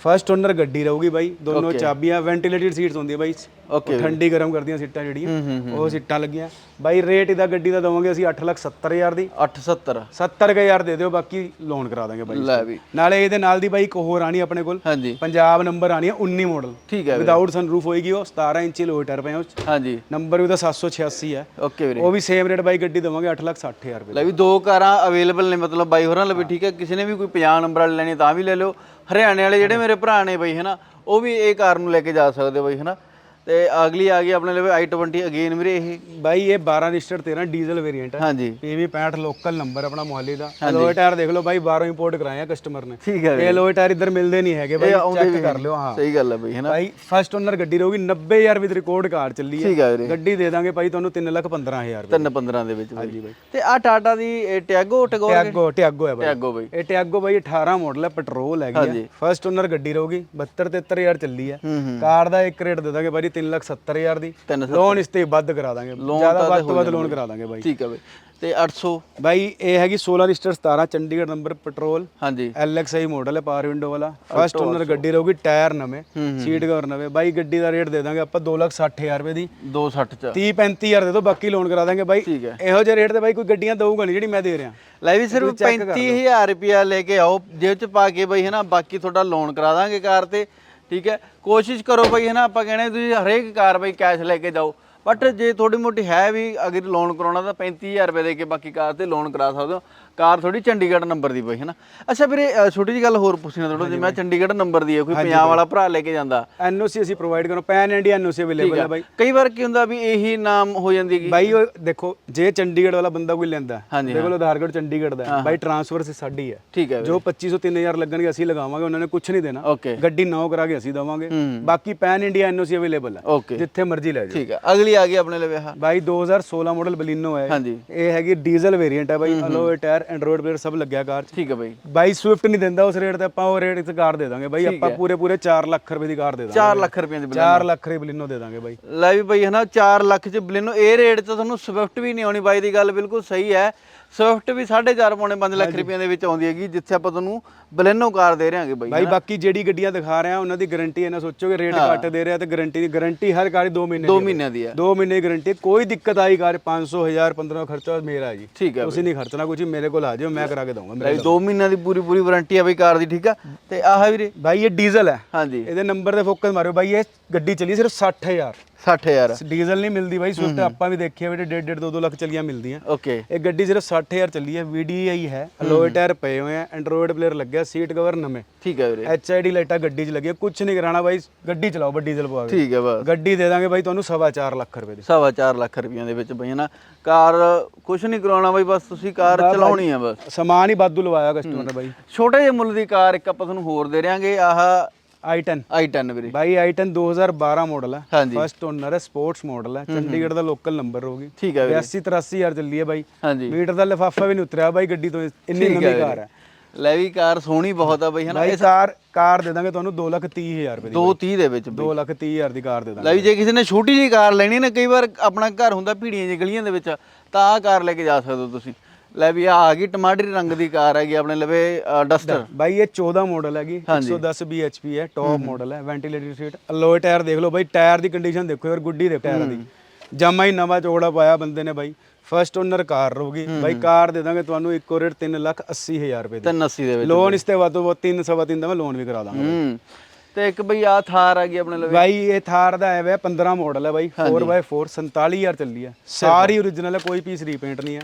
ਫਸਟ ਓਨਰ ਗੱਡੀ ਰਹੂਗੀ ਬਾਈ। ਦੋਨੋਂ ਚਾਬੀਆਂ ਵੈਂਟੀਲੇਟਡ ਸੀਟਸ ਹੁੰਦੀਆਂ ਬਾਈ। ਓਕੇ ਠੰਡੀ ਗਰਮ ਕਰਦੀਆਂ ਸੀਟਾਂ ਜਿਹੜੀਆਂ। ਉਹ ਸੀਟਾਂ ਲੱਗੀਆਂ। ਬਾਈ ਰੇਟ ਇਹਦਾ ਗੱਡੀ ਦਾ ਦਵਾਂਗੇ ਅਸੀਂ 870000 ਦੀ। 870 70000 ਦੇ ਦਿਓ ਬਾਕੀ ਲੋਨ ਕਰਾ ਦਾਂਗੇ ਬਾਈ ਲੈ ਵੀ। ਨਾਲੇ ਇਹਦੇ ਨਾਲ ਦੀ ਬਾਈ ਇੱਕ ਹੋਰ ਆਣੀ ਆਪਣੇ ਕੋਲ। ਹਾਂਜੀ। ਪੰਜਾਬ ਨੰਬਰ ਆਣੀ ਹੈ 19 ਮਾਡਲ ਠੀਕ ਹੈ ਵਿਦਆਊਟ ਸਨਰੂਫ ਹੋਏਗੀ ਉਹ 17 ਇੰਚੀ ਟਾਇਰ ਪਏ ਉਸ ਹਾਂਜੀ। ਨੰਬਰ ਵੀ ਉਹਦਾ 786 ਹੈ। ਓਕੇ ਵੀਰੇ। ਉਹ ਵੀ ਸੇਮ ਰੇਟ ਬਾਈ ਗੱਡੀ ਦਵਾਂਗੇ 860000 ਰੁਪਏ ਲੈ ਵੀ ਦੋ। ਕਾਰਾਂ ਅਵੇਲੇਬਲ ਨੇ ਮਤਲਬ ਬਾਈ ਹੋਰਾਂ ਲਈ ਠੀਕ ਹੈ। ਕਿਸੇ ਨੇ ਵੀ ਕੋਈ 50 ਨੰਬਰ ਵਾਲੀ ਲੈਣੀ ਤਾਂ ਵੀ ਲੈ ਲਿਓ। ਹਰਿਆਣੇ ਵਾਲੇ ਜਿਹੜੇ ਮੇਰੇ ਭਰਾ ਨੇ ਬਈ, ਹਨਾ, ਉਹ ਵੀ ਇਹ ਕਾਰ ਨੂੰ ਲੈ ਕੇ ਜਾ ਸਕਦੇ ਬਈ, ਹਨਾ। ਤੇ ਅਗਲੀ ਆ ਗਈ ਆਪਣੇ ਲਈ i20 ਅਗੇਨ ਵੀਰੇ ਇਹ। ਬਾਈ ਇਹ 12 ਰਜਿਸਟਰ 13 ਡੀਜ਼ਲ ਵੇਰੀਐਂਟ ਹੈ ਹਾਂਜੀ। PV 65 ਲੋਕਲ ਨੰਬਰ ਆਪਣਾ ਮੁਹੱਲੇ ਦਾ। ਲੋਏ ਟਾਇਰ ਦੇਖ ਲਓ ਬਾਈ ਬਾਹਰੋਂ ਇੰਪੋਰਟ ਕਰਾਏ ਆ ਕਸਟਮਰ ਨੇ। ਠੀਕ ਹੈ ਇਹ ਲੋਏ ਟਾਇਰ ਇੱਧਰ ਮਿਲਦੇ ਨਹੀਂ ਹੈਗੇ ਬਾਈ ਚੈੱਕ ਕਰ ਲਿਓ ਹਾਂ। ਸਹੀ ਗੱਲ ਹੈ ਬਈ ਹਨਾ। ਬਾਈ ਫਸਟ ਓਨਰ ਗੱਡੀ ਰਹੂਗੀ 90000 ਵਿਦ ਰਿਕਾਰਡ ਕਾਰ ਚੱਲੀ ਹੈ ਠੀਕ ਹੈ ਵੀਰੇ। ਗੱਡੀ ਦੇ ਦਾਂਗੇ ਭਾਈ ਤੁਹਾਨੂੰ 3 ਲੱਖ 15000 ਰੁਪਏ ਤਿੰਨ 15 ਦੇ ਵਿੱਚ ਹਾਂਜੀ ਬਾਈ। ਤੇ ਆ ਟਾਟਾ ਦੀ ਟੈਗੋ ਟੈਗੋਰ ਟਿਆਗੋ ਟਿਆਗੋ ਹੈ ਬਾਈ। ਬਈ। ਇਹ ਟਿਆਗੋ ਬਾਈ 18 ਮਾਡਲ ਹੈ ਪੈਟਰੋਲ ਹੈਗੀ ਹੈ ਫਸਟ ਓਨਰ ਗੱਡੀ ਰਹੂਗੀ 72 73000 ਚੱਲੀ ਹੈ ਕਾਰ ਦਾ ਇੱਕ ਰੇਟ ਦੇ ਦਾਂਗੇ ਭਾਈ 3 ਲੱਖ 70000 ਦੀ। ਤਿੰਨ ਲੋਨ ਇਸ ਤੇ ਵੱਧ ਕਰਾ ਦਾਂਗੇ। ਜ਼ਿਆਦਾ ਵੱਧ ਤੋਂ ਵੱਧ ਲੋਨ ਕਰਾ ਦਾਂਗੇ ਬਾਈ। ਠੀਕ ਹੈ ਬਈ। ਤੇ 800 ਬਾਈ ਇਹ ਹੈਗੀ 16 ਰਜਿਸਟਰ 17 ਚੰਡੀਗੜ੍ਹ ਨੰਬਰ ਪੈਟਰੋਲ। ਹਾਂਜੀ। LXI ਮਾਡਲ ਹੈ ਪਾਵਰ ਵਿੰਡੋ ਵਾਲਾ। ਫਸਟ ਓਨਰ ਗੱਡੀ ਰਹੂਗੀ ਟਾਇਰ ਨਵੇਂ ਸੀਟ ਕਵਰ ਨਵੇਂ। ਬਾਈ ਗੱਡੀ ਦਾ ਰੇਟ ਦੇ ਦਾਂਗੇ ਆਪਾਂ 260000 ਰੁਪਏ ਦੀ। 260 ਚ। 30 35000 ਦੇ ਦੋ ਬਾਕੀ ਲੋਨ ਕਰਾ ਦਾਂਗੇ ਬਾਈ। ਠੀਕ ਹੈ। ਇਹੋ ਜਿਹੇ ਰੇਟ ਤੇ ਬਾਈ ਕੋਈ ਗੱਡੀਆਂ ਦਊਗਾ ਨਹੀਂ ਜਿਹੜੀ ਮੈਂ ਦੇ ਰਿਹਾ। ਲੈ ਵੀ ਸਿਰਫ 35000 ਰੁਪਿਆ ਲੈ ਕੇ ਆਓ। ਜੇਬ ਚ ਪਾ ਕੇ ਬਈ ਹਨਾ ਬਾਕੀ ਤੁਹਾਡਾ ਲੋਨ ਕਰਾ ਦਾਂਗੇ ਕਾਰ ਤੇ। ਠੀਕ ਹੈ? ਕੋਸ਼ਿਸ਼ ਕਰੋ ਭਾਈ ਹੈ ਨਾ, ਆਪਾਂ ਕਹਿੰਦੇ ਤੁਸੀਂ ਹਰੇਕ ਕਾਰ ਬਈ ਕੈਸ਼ ਲੈ ਕੇ ਜਾਓ। ਬਟ ਜੇ ਥੋੜੀ ਮੋਟੀ ਹੈ ਵੀ, ਅਗਰ ਲੋਨ ਕਰਾਉਣਾ ਤਾਂ 35000 ਰੁਪਏ ਦੇ ਕੇ ਬਾਕੀ ਕਾਰ ਤੇ ਲੋਨ ਕਰਾ ਸਕਦੇ ਹੋ। ਕਾਰ ਥੋੜੀ ਚੰਡੀਗੜ੍ਹ ਨੰਬਰ ਦੀ ਬਈ ਹਨਾ ਅੱਛਾ ਵੀਰੇ ਅ, ਛੋਟੀ ਜੀ ਗੱਲ ਹੋਰ ਪੁੱਛਣੀ ਥੋੜਾ ਮੈਂ ਚੰਡੀਗੜ੍ਹ ਨੰਬਰ ਦੀ ਹੈ ਕੋਈ ਪੰਜਾਬ ਵਾਲਾ ਭਰਾ ਲੈ ਕੇ ਜਾਂਦਾ। ਐਨਓਸੀ ਅਸੀਂ ਪ੍ਰੋਵਾਈਡ ਕਰੋ ਪੈਨ ਇੰਡੀਆ ਐਨਓਸੀ ਅਵੇਲੇਬਲ ਹੈ ਬਾਈ। ਕਈ ਵਾਰ ਕੀ ਹੁੰਦਾ ਵੀ ਇਹੀ ਨਾਮ ਹੋ ਜਾਂਦੀ ਹੈਗੀ। ਬਾਈ ਉਹ ਦੇਖੋ ਜੇ ਚੰਡੀਗੜ੍ਹ ਵਾਲਾ ਬੰਦਾ ਕੋਈ ਲੈਂਦਾ ਹਾਂਜੀ, ਦੇਖੋ ਲੋ ਆਧਾਰ ਕਾਰਡ ਚੰਡੀਗੜ੍ਹ ਦਾ ਹੈ। ਬਾਈ ਟ੍ਰਾਂਸਫਰ ਸੇ ਸਾਡੀ ਹੈ ਠੀਕ ਹੈ ਜੋ 2500 3000 ਲੱਗਣਗੇ ਅਸੀਂ ਲਗਾਵਾਂਗੇ ਉਹਨਾਂ ਨੇ ਕੁਝ ਨਹੀਂ ਦੇਣਾ। ਓਕੇ। ਗੱਡੀ ਨੌ ਕਰਾ ਕੇ ਅਸੀਂ ਦਵਾਂਗੇ। ਬਾਕੀ ਪੈਨ ਇੰਡੀਆ ਐਨਓਸੀ ਅਵੇਲੇਬਲ ਹੈ ਓਕੇ। ਜਿੱਥੇ ਮਰਜ਼ੀ ਲੈ ਜਾਓ। ਠੀਕ ਹੈ ਅਗਲੀ ਆ ਗਈ ਆਪਣੇ ਲਈ ਆਹ ਬਾਈ 2016 ਮਾਡਲ ਬਲੀਨੋ ਹੈ। ਹਾਂਜੀ। ਇਹ ਹੈਗੀ ਡੀਜ਼ਲ ਵੇਰੀਐਂਟ ਹੈ ਬਾਈ ਅਲੋਏ ਟਾਇਰ ਐਂਡਰੋਇਡ ਪਲੇਅਰ ਸਭ ਲੱਗਿਆ ਕਾਰ 'ਚ। ਠੀਕ ਹੈ ਬਈ। ਬਾਈ ਸਵਿਫਟ ਨਹੀਂ ਦਿੰਦਾ ਉਸ ਰੇਟ ਤੇ ਆਪਾਂ ਉਹ ਰੇਟ 'ਤੇ ਕਾਰ ਦੇ ਦਾਂਗੇ ਬਾਈ। ਆਪਾਂ ਪੂਰੇ ਪੂਰੇ 4 ਲੱਖ ਰੁਪਏ ਦੀ ਕਾਰ ਦੇ ਦਾਂਗੇ 4 ਲੱਖ ਰੁਪਏ ਦੀ 4 ਲੱਖ ਰੁਪਏ ਬਲੀਨੋ ਦੇ ਦਾਂਗੇ ਬਾਈ। ਲੈ ਵੀ ਬਈ ਹਨਾ 4 ਲੱਖ ਚ ਬਲਿਨੋ। ਇਹ ਰੇਟ ਤੇ ਤੁਹਾਨੂੰ ਸਵਿਫਟ ਵੀ ਨਹੀਂ ਆਉਣੀ ਬਾਈ ਦੀ ਗੱਲ ਬਿਲਕੁਲ ਸਹੀ ਹੈ। ਸਵਿਫਟ ਵੀ 4.5 ਪੌਣੇ 5 ਲੱਖ ਰੁਪਏ ਦੇ ਵਿੱਚ ਆਉਂਦੀ ਹੈਗੀ ਜਿੱਥੇ ਆਪਾਂ ਤੁਹਾਨੂੰ ਬਲੈਨੋ ਕਾਰ ਦੇ ਰਹੇ ਹਾਂਗੇ ਬਾਈ ਬਾਈ ਬਾਕੀ ਜਿਹੜੀ ਗੱਡੀਆਂ ਦਿਖਾ ਰਿਹਾ ਉਹਨਾਂ ਦੀ ਗਾਰੰਟੀ ਇਹਨਾਂ ਸੋਚੋ ਕਿ ਰੇਟ ਘੱਟ ਦੇ ਰਿਹਾ ਤੇ ਗਾਰੰਟੀ ਦੀ ਗਾਰੰਟੀ ਹਰ ਕਾਰ 2 ਮਹੀਨੇ 2 ਮਹੀਨਿਆਂ ਦੀ ਹੈ। 2 2 ਮਹੀਨੇ ਦੀ ਗਾਰੰਟੀ ਕੋਈ ਦਿੱਕਤ ਆਈ ਕਾਰ 500 1000 1500 ਖਰਚਾ ਮੇਰਾ ਹੈ ਜੀ। ਠੀਕ ਹੈ ਤੁਸੀਂ ਨਹੀਂ ਖਰਚਣਾ ਕੁਝ ਮੇਰੇ ਕੋਲ ਆ ਜਾਓ ਮੈਂ ਕਰਾ ਕੇ ਦਊਂਗਾ ਮੇਰੇ ਲੈ 2 ਮਹੀਨਿਆਂ ਦੀ ਪੂਰੀ ਪੂਰੀ ਵਾਰੰਟੀ ਆ ਬਈ ਕਾਰ ਦੀ ਠੀਕ ਆ? ਤੇ ਆਹ ਵੀਰੇ? ਭਾਈ ਇਹ ਡੀਜ਼ਲ ਹੈ। ਹਾਂਜੀ। ਇਹਦੇ ਨੰਬਰ ਤੇ ਫੋਕਸ ਮਾਰਿਓ। ਭਾਈ ਇਹ ਗੱਡੀ ਚੱਲੀ ਸਿਰਫ 60000 60000 ਡੀਜ਼ਲ ਨਹੀਂ ਮਿਲਦੀ ਭਾਈ ਸਵਿਫਟ ਆਪਾਂ ਵੀ ਦੇਖਿਆ ਵੀ 1.5 1.5 2 2 ਲੱਖ ਚੱਲੀਆਂ ਮਿਲਦੀਆਂ। ਓਕੇ। ਇਹ ਗੱਡੀ ਸਿਰਫ 60000 ਚੱਲੀ ਹੈ VDI ਹੈ ਅਲੋਏ ਟਾਇਰ ਪਏ ਹੋਏ ਆ ਐਂਡਰੋਇਡ ਪਲੇਅਰ ਲੱਗਿਆ ਸੀਟ ਕਵਰ ਨਵੇਂ। ਠੀਕ ਹੈ ਵੀਰੇ। HID ਲਾਈਟਾਂ ਗੱਡੀ 'ਚ ਲੱਗੀਆਂ ਕੁਝ ਨਹੀਂ ਕਰਾਣਾ ਬਾਈ ਗੱਡੀ ਚਲਾਓ ਬਸ ਡੀਜ਼ਲ ਪਵਾ ਕੇ। ਠੀਕ ਹੈ ਬਸ। ਗੱਡੀ ਦੇ ਦਾਂਗੇ ਬਾਈ ਤੁਹਾਨੂੰ ਸਵਾ ਚਾਰ ਲੱਖ ਰੁਪਏ ਦੀ। ਸਵਾ ਚਾਰ ਲੱਖ ਰੁਪਈਆਂ ਦੇ ਵਿੱਚ ਬਈ ਹਨਾ। ਕਾਰ ਕੁਝ ਨਹੀਂ ਕਰਾਉਣਾ ਬਈ ਬਸ ਤੁਸੀਂ ਕਾਰ ਚਲਾਉਣੀ ਆ ਬਸ। ਸਮਾਨ ਹੀ ਵਾਧੂ ਲਵਾਇਆ ਕਸਟਮਰ ਨੇ ਬਾਈ। ਛੋਟੇ ਜਿਹੇ ਮੁੱਲ ਦੀ ਕਾਰ ਇੱਕ ਆਪਾਂ ਤੁਹਾਨੂੰ ਹੋਰ ਦੇ ਰਿਆਂਗੇ ਆਹ i10 i10 ਵੀਰੇ। ਬਾਈ i10 2012 ਮਾਡਲ ਹੈ ਫਸਟ ਓਨਰ ਹੈ ਸਪੋਰਟਸ ਮਾਡਲ ਹੈ ਚੰਡੀਗੜ੍ਹ ਦਾ ਲੋਕਲ ਨੰਬਰ ਹੋਗੀ ਠੀਕ ਹੈ ਵੀਰੇ। 82 83000 ਚੱਲੀ ਹੈ ਬਾਈ। ਹਾਂਜੀ। ਮੀਟਰ ਦਾ ਲਿਫਾਫਾ ਵੀ ਨਹੀਂ ਉਤਰਿਆ ਬਾਈ ਗੱਡੀ ਤੋਂ ਇੰਨੀ ਨਵੀਂ ਕਾਰ ਹੈ ਲੈ ਵੀ ਕਾਰ ਸੋਹਣੀ ਬਹੁਤ ਆ ਬਈ ਹਨਾ? ਬਾਈ ਕਾਰ ਕਾਰ ਦੇ ਦਾਂਗੇ ਤੁਹਾਨੂੰ 230000 ਰੁਪਏ ਦੀ 230 ਦੇ ਵਿੱਚ ਬਈ। 230000 ਦੀ ਕਾਰ ਦੇ ਦਾਂਗੇ। ਲੈ ਵੀ ਜੇ ਕਿਸੇ ਨੇ ਛੋਟੀ ਜਿਹੀ ਕਾਰ ਲੈਣੀ ਨਾ ਕਈ ਵਾਰ ਆਪਣਾ ਘਰ ਹੁੰਦਾ ਭੀੜੀਆਂ ਜਿਹੀ ਗਲੀਆਂ ਦੇ ਵਿੱਚ ਤਾਂ ਆਹ ਕਾਰ ਲੈ ਕੇ ਜਾ ਸਕਦੇ ਹੋ ਤੁਸੀਂ। ਲੈ ਵੀ ਆ ਆ ਗਈ ਟਮਾਟਰੀ ਰੰਗ ਦੀ ਕਾਰ ਹੈਗੀ ਆਪਣੇ ਲਵੇ ਡਸਟਰ। ਬਾਈ ਇਹ 14 ਮਾਡਲ ਹੈਗੀ 110 bhp ਹੈ ਟੌਪ ਮਾਡਲ ਹੈ ਵੈਂਟੀਲੇਟਰ ਸੀਟ ਅਲੋਏ ਟਾਇਰ ਦੇਖ ਲਓ ਬਾਈ ਟਾਇਰ ਦੀ ਕੰਡੀਸ਼ਨ ਦੇਖੋ ਯਾਰ ਗੁੱਡੀ ਦੇ ਟਾਇਰ ਦੀ। ਜਮਾ ਹੀ ਨਵਾਂ ਚੋੜਾ ਪਾਇਆ ਬੰਦੇ ਨੇ ਬਾਈ ਫਸਟ ਓਨਰ ਕਾਰ ਰਹੂਗੀ। ਬਾਈ ਕਾਰ ਦੇ ਦਾਂਗੇ ਤੁਹਾਨੂੰ ਇੱਕੋ ਰੇਟ 3 ਲੱਖ 80 ਹਜ਼ਾਰ ਰੁਪਏ ਦੀ। 380 ਦੇ ਵਿੱਚ ਲੋਨ ਇਸ ਤੇ ਵੱਧ ਤੋਂ ਵੱਧ 3 ਸਵਾ ਤਿੰਨ ਦਾ ਮੈਂ ਲੋਨ ਵੀ ਕਰਾ ਦਾਂਗਾ ਹੂੰ। ਤੇ ਇੱਕ ਬਈ ਆ ਥਾਰ ਆ ਗਈ ਆਪਣੇ ਲਵੇ। ਬਾਈ ਇਹ ਥਾਰ ਦਾ ਹੈ 15 ਮਾਡਲ ਹੈ ਬਾਈ। 4x4 47000 ਚੱਲੀ ਹੈ ਸਾਰੀ origignal ਹੈ ਕੋਈ ਪੀਸ ਰੀਪੇਂਟ ਨਹੀਂ ਹੈ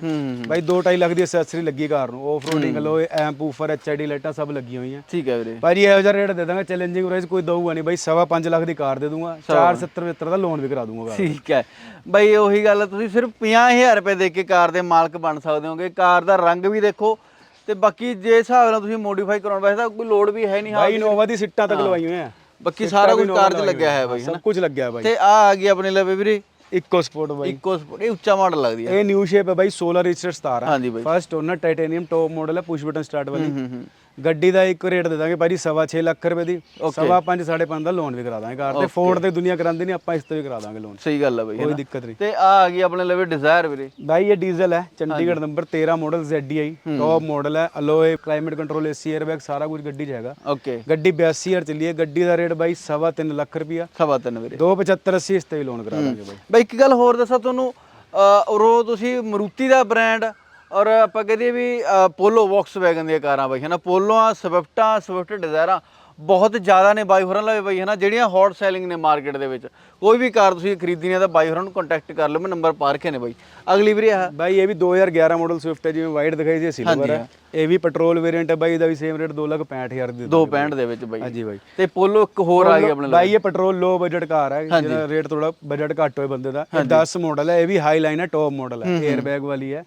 ਬਾਈ 2.5 ਲੱਖ ਦੀ ਅਸੈਸਰੀ ਲੱਗੀ ਕਾਰ ਨੂੰ। ਆਫ ਰੋਡਿੰਗ ਲੋਏ ਐਂਪ ਊਫਰ ਐਚਆਈਡੀ ਲਾਈਟਾਂ ਸਭ ਲੱਗੀਆਂ ਹੋਈਆਂ। ਠੀਕ ਹੈ ਵੀਰੇ। ਭਾਜੀ ਇਹੋ ਜਿਹਾ ਰੇਟ ਦੇ ਦਾਂਗਾ ਚੈਲੰਜਿੰਗ ਪ੍ਰਾਈਸ ਕੋਈ ਦਊਗਾ ਨਹੀਂ। ਬਾਈ ਸਵਾ ਪੰਜ ਲੱਖ ਦੀ ਕਾਰ ਦੇ ਦੂੰਗਾ 470 75 ਦਾ ਲੋਨ ਵੀ ਕਰਾ ਦੂੰਗਾ ਠੀਕ ਹੈ ਬਈ ਉਹੀ ਗੱਲ ਆ, ਤੁਸੀਂ ਸਿਰਫ 50000 ਰੁਪਏ ਦੇ ਕੇ ਕਾਰ ਦੇ ਮਾਲਕ ਬਣ ਸਕਦੇ ਹੋਗੇ। ਕਾਰ ਦਾ ਰੰਗ ਵੀ ਦੇਖੋ ਤੇ ਬਾਕੀ ਜੇ ਹਿਸਾਬ ਨਾਲ ਤੁਸੀਂ ਮੋਡੀਫਾਈ ਕਰਾਉਣ ਵੈਸੇ ਤਾਂ ਕੋਈ ਲੋਡ ਵੀ ਹੈ ਨਹੀਂ ਹਾਂ ਬਾਈ ਨੋਵਾ ਦੀ। ਸਿੱਟਾਂ ਤੱਕ ਲਵਾਈ ਹੋਈਆਂ। ਹੈ ਬਾਕੀ ਸਾਰਾ ਕੁਝ ਕਾਰ 'ਚ ਲੱਗਿਆ ਹੈ ਬਈ ਸਭ ਕੁਝ ਲੱਗਿਆ ਬਾਈ। ਤੇ ਆ ਆ ਗਈ ਆਪਣੇ ਲਵੇ ਵੀਰੇ। ਇੱਕੋ ਸਪੋਰਟ ਬਾਈ। ਇਕੋ ਸਪੋਰਟ ਇਹ ਉੱਚਾ ਮਾਡਲ ਲੱਗਦੀ ਹੈ ਇਹ ਨਿਊ ਸ਼ੇਪ ਹੈ ਬਾਈ 16 ਰਜਿਸਟਰ ਹਾਂਜੀ ਬਾਈ। First owner Titanium top model ਹੈ ਪੁਸ਼ ਬਟਨ ਸਟਾਰਟ ਵਾਲੀ। ਹੂੰ ਹੂੰ। ਗੱਡੀ ਦਾ ਇੱਕ ਰੇਟ ਦੇ ਦਾਂਗੇ ਭਾਜੀ ਸਵਾ 6 ਲੱਖ ਰੁਪਏ ਦੀ। ਸਵਾ 5 5.5 ਦਾ ਲੋਨ ਵੀ ਕਰਾ ਦਾਂਗੇ ਕਾਰ ਤੇ। ਫੋਰਡ ਤੇ ਦੁਨੀਆ ਕਰਾਂਦੀ ਨਹੀਂ ਆਪਾਂ ਇਸ ਤੇ ਵੀ ਕਰਾ ਦਾਂਗੇ ਲੋਨ ਸਹੀ ਗੱਲ ਹੈ ਬਈ ਕੋਈ ਦਿੱਕਤ ਨਹੀਂ। ਤੇ ਆ ਆ ਗਈ ਆਪਣੇ ਲਵੇ ਡਿਜ਼ਾਇਰ ਵੀਰੇ। ਬਾਈ ਇਹ ਡੀਜ਼ਲ ਹੈ Chandigarh number 13 model ZDI top model ਹੈ। Alloy climate control AC airbag ਸਾਰਾ ਕੁਝ ਗੱਡੀ 'ਚ ਹੈਗਾ। ਓਕੇ ਗੱਡੀ 82000 ਚੱਲੀ ਹੈ ਗੱਡੀ ਦਾ ਰੇਟ ਬਾਈ ਸਵਾ ਤਿੰਨ ਲੱਖ ਰੁਪਿਆ ਸਵਾ ਤਿੰਨ ਵੀਰੇ। 275 80 ਇਸ ਤੇ ਵੀ ਲੋਨ ਕਰਾ ਦਾਂਗੇ ਬਾਈ। ਬਈ ਇੱਕ ਗੱਲ ਹੋਰ ਦੱਸਾਂ ਤੁਹਾਨੂੰ ਉਰੋਂ ਤੁਸੀਂ ਮਰੂਤੀ ਦਾ ਬ੍ਰਾਂਡ ਔਰ ਆਪਾਂ ਕਹਦੇ ਵੀ ਪੋਲੋ ਵੌਕਸਵੈਗਨ ਦੀਆਂ ਕਾਰਾਂ ਬਈ ਹਨਾ? ਪੋਲੋਆਂ ਸਵਿਫਟਾਂ ਸਵਿਫਟ ਡਿਜ਼ਾਇਰਾਂ ਬਹੁਤ ਜ਼ਿਆਦਾ ਨੇ ਬਾਈ ਹੋਰਾਂ ਲਵੇ ਬਈ ਹਨਾ? ਜਿਹੜੀਆਂ ਹੌਟ ਸੈਲਿੰਗ ਨੇ ਮਾਰਕੀਟ ਦੇ ਵਿੱਚ। ਕੋਈ ਵੀ ਕਾਰ ਤੁਸੀਂ ਖਰੀਦਣੀ ਹੈ ਤਾਂ ਬਾਈ ਹੋਰਾਂ ਨੂੰ ਕੰਟੈਕਟ ਕਰ ਲਓ। ਮੈਂ ਨੰਬਰ ਪਾ ਰੱਖੇ ਨੇ ਬਾਈ। ਅਗਲੀ ਵੀਰੇ ਆ ਬਾਈ ਇਹ ਵੀ 2011 ਮਾਡਲ ਸਵਿਫਟ ਹੈ ਜਿਵੇਂ ਵਾਈਟ ਦਿਖਾਈ ਸੀ ਸਿਲਵਰ ਹੈ। ਇਹ ਵੀ ਪੈਟਰੋਲ ਵੇਰੀਐਂਟ ਹੈ ਬਾਈ ਇਹਦਾ ਵੀ ਸੇਮ ਰੇਟ 265000 ਦੀ 265 ਦੇ ਵਿੱਚ ਬਾਈ। ਹਾਂਜੀ ਬਾਈ। ਤੇ ਪੋਲੋ ਇੱਕ ਹੋਰ ਆ ਗਈ ਆਪਣੇ ਲਈ। ਬਾਈ ਇਹ ਪੈਟਰੋਲ ਲੋ ਬਜਟ ਕਾਰ ਹੈ ਜਿਹਦਾ ਰੇਟ ਥੋੜਾ ਬਜਟ ਘੱਟ ਹੋਏ ਬੰਦੇ ਦਾ। ਇਹ 10 ਮਾਡਲ ਹੈ ਇਹ ਵੀ ਹਾਈ ਲਾਈਨ ਹੈ ਟੌਪ ਮਾਡਲ ਹੈ। 에ਅਰ ਬੈਗ ਵਾਲੀ ਹੈ।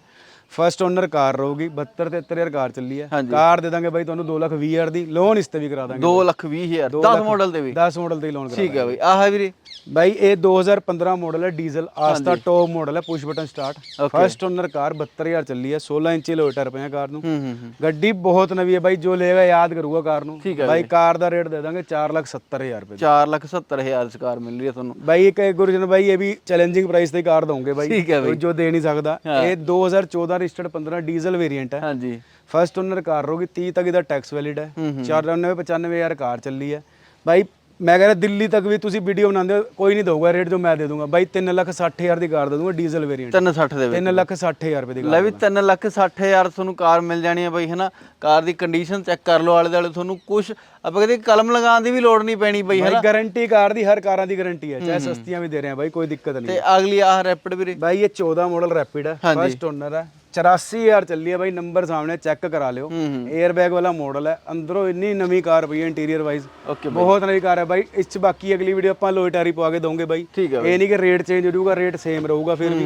ਫਸਟ ਓਨਰ ਕਾਰ ਰਹੂਗੀ 72 73000 ਕਾਰ ਚੱਲੀ ਹੈ। ਕਾਰ ਦੇ ਦਾਂਗੇ ਬਾਈ ਤੁਹਾਨੂੰ 2 ਲੱਖ 20000 ਦੀ ਲੋਨ ਇਸ ਤੇ ਵੀ ਕਰਾ ਦਾਂਗੇ 2 ਲੱਖ 20 ਹਜ਼ਾਰ 10 ਮਾਡਲ ਦੇ ਵੀ। 10 ਮਾਡਲ ਤੇ ਲੋਨ ਕਰਾ ਠੀਕ ਹੈ ਬਾਈ। ਆਹ ਵੀਰੇ। ਬਾਈ ਇਹ 2015 ਮਾਡਲ ਹੈ ਡੀਜ਼ਲ ਆਸਤਾ ਟੌਪ ਮਾਡਲ ਹੈ push button start first owner car 72000 ਚੱਲੀ ਹੈ 16 ਇੰਚੀ ਲੋਟਰ ਪਏ ਕਾਰ ਨੂੰ। ਹੂੰ ਹੂੰ ਹੂੰ। ਗੱਡੀ ਬਹੁਤ ਨਵੀਂ ਹੈ ਬਾਈ ਜੋ ਲਏਗਾ ਯਾਦ ਕਰੂਗਾ ਕਾਰ ਨੂੰ। ਬਾਈ ਕਾਰ ਦਾ ਰੇਟ ਦੇ ਦਾਂਗੇ 470000 ਰੁਪਏ 4 ਲੱਖ 70 ਹਜ਼ਾਰ ਚ ਕਾਰ ਮਿਲ ਰਹੀ ਹੈ ਤੁਹਾਨੂੰ। ਬਾਈ ਇੱਕ ਗੁਰਜਨ ਬਾਈ ਇਹ ਵੀ ਚੈਲੰਜਿੰਗ ਪ੍ਰਾਈਸ ਤੇ ਕਾਰ ਦਵਾਂਗੇ ਬਾਈ। ਠੀਕ ਹੈ ਜੋ ਦੇ ਨਹੀਂ ਸਕਦਾ। ਇਹ 2014 ਰਜਿਸਟਰਡ 15 ਡੀਜ਼ਲ ਵੇਰੀਐਂਟ ਹੈ। ਹਾਂਜੀ। ਫਸਟ ਓਨਰ ਕਾਰ ਰਹੂਗੀ 30 ਤੱਕ ਇਹਦਾ ਟੈਕਸ ਵੈਲਿਡ ਹੈ। 94 95000 ਕਾਰ ਚੱਲੀ ਹੈ। ਬਾਈ ਮੈਂ ਕਹਿੰਦਾ ਦਿੱਲੀ ਤੱਕ ਵੀ ਤੁਸੀਂ ਵੀਡੀਓ ਬਣਾਉਂਦੇ ਹੋ ਕੋਈ ਨਹੀਂ ਦਊਗਾ ਰੇਟ ਜੋ ਮੈਂ ਦੇ ਦੂੰਗਾ ਬਾਈ 3 ਲੱਖ 60000 ਦੀ ਕਾਰ ਦੇ ਦੂੰਗਾ ਡੀਜ਼ਲ ਵੇਰੀਐਂਟ 360 ਦੇ ਵਿੱਚ। 3 ਲੱਖ 60000 ਰੁਪਏ ਦੀ ਲੈ ਵੀ 3 ਲੱਖ 60 ਹਜ਼ਾਰ ਤੁਹਾਨੂੰ ਕਾਰ ਮਿਲ ਜਾਣੀ ਹੈ ਬਈ ਹਨਾ? ਕਾਰ ਦੀ ਕੰਡੀਸ਼ਨ ਚੈੱਕ ਕਰ ਲਓ ਆਲੇ ਦੁਆਲੇ ਤੁਹਾਨੂੰ ਕੁਝ ਆਪਾਂ ਕਹਿੰਦੇ ਕਲਮ ਲਗਾਉਣ ਦੀ ਵੀ ਲੋੜ ਨਹੀਂ ਪੈਣੀ ਬਈ ਬਾਈ ਗਾਰੰਟੀ ਕਾਰ ਦੀ ਹਰ ਕਾਰਾਂ ਦੀ ਗਾਰੰਟੀ ਹੈ ਚਾਹੇ ਸਸਤੀਆਂ ਵੀ ਦੇ ਰਹੇ ਆ ਬਾਈ ਕੋਈ ਦਿੱਕਤ ਨਹੀਂ ਤੇ ਅਗਲੀ ਆਹ ਰੈਪਿਡ ਵੀਰੇ। ਬਾਈ ਇਹ 14 ਮਾਡਲ ਰੈਪਿਡ ਹੈ। ਫਸਟ ਓਨਰ ਹੈ। 84000 ਚੱਲੀ ਹੈ ਬਾਈ ਨੰਬਰ ਸਾਹਮਣੇ ਚੈੱਕ ਕਰਾ ਲਿਓ। 에ਅਰ ਬੈਗ ਵਾਲਾ ਮਾਡਲ ਹੈ। ਅੰਦਰੋਂ ਇੰਨੀ ਨਵੀਂ ਕਾਰ ਪਈ ਹੈ ਇੰਟੀਰੀਅਰ ਵਾਈਜ਼ ਬਹੁਤ ਨਵੀਂ ਕਾਰ ਹੈ ਬਾਈ। ਇਸ ਚ ਬਾਕੀ ਅਗਲੀ ਵੀਡੀਓ ਆਪਾਂ ਲੋਈ ਟਾਰੀ ਪਵਾ ਕੇ ਦਵਾਂਗੇ ਬਾਈ। ਇਹ ਨਹੀਂ ਕਿ ਰੇਟ ਚੇਂਜ ਹੋ ਜਾਊਗਾ ਰੇਟ ਸੇਮ ਰਹੂਗਾ ਫਿਰ ਵੀ।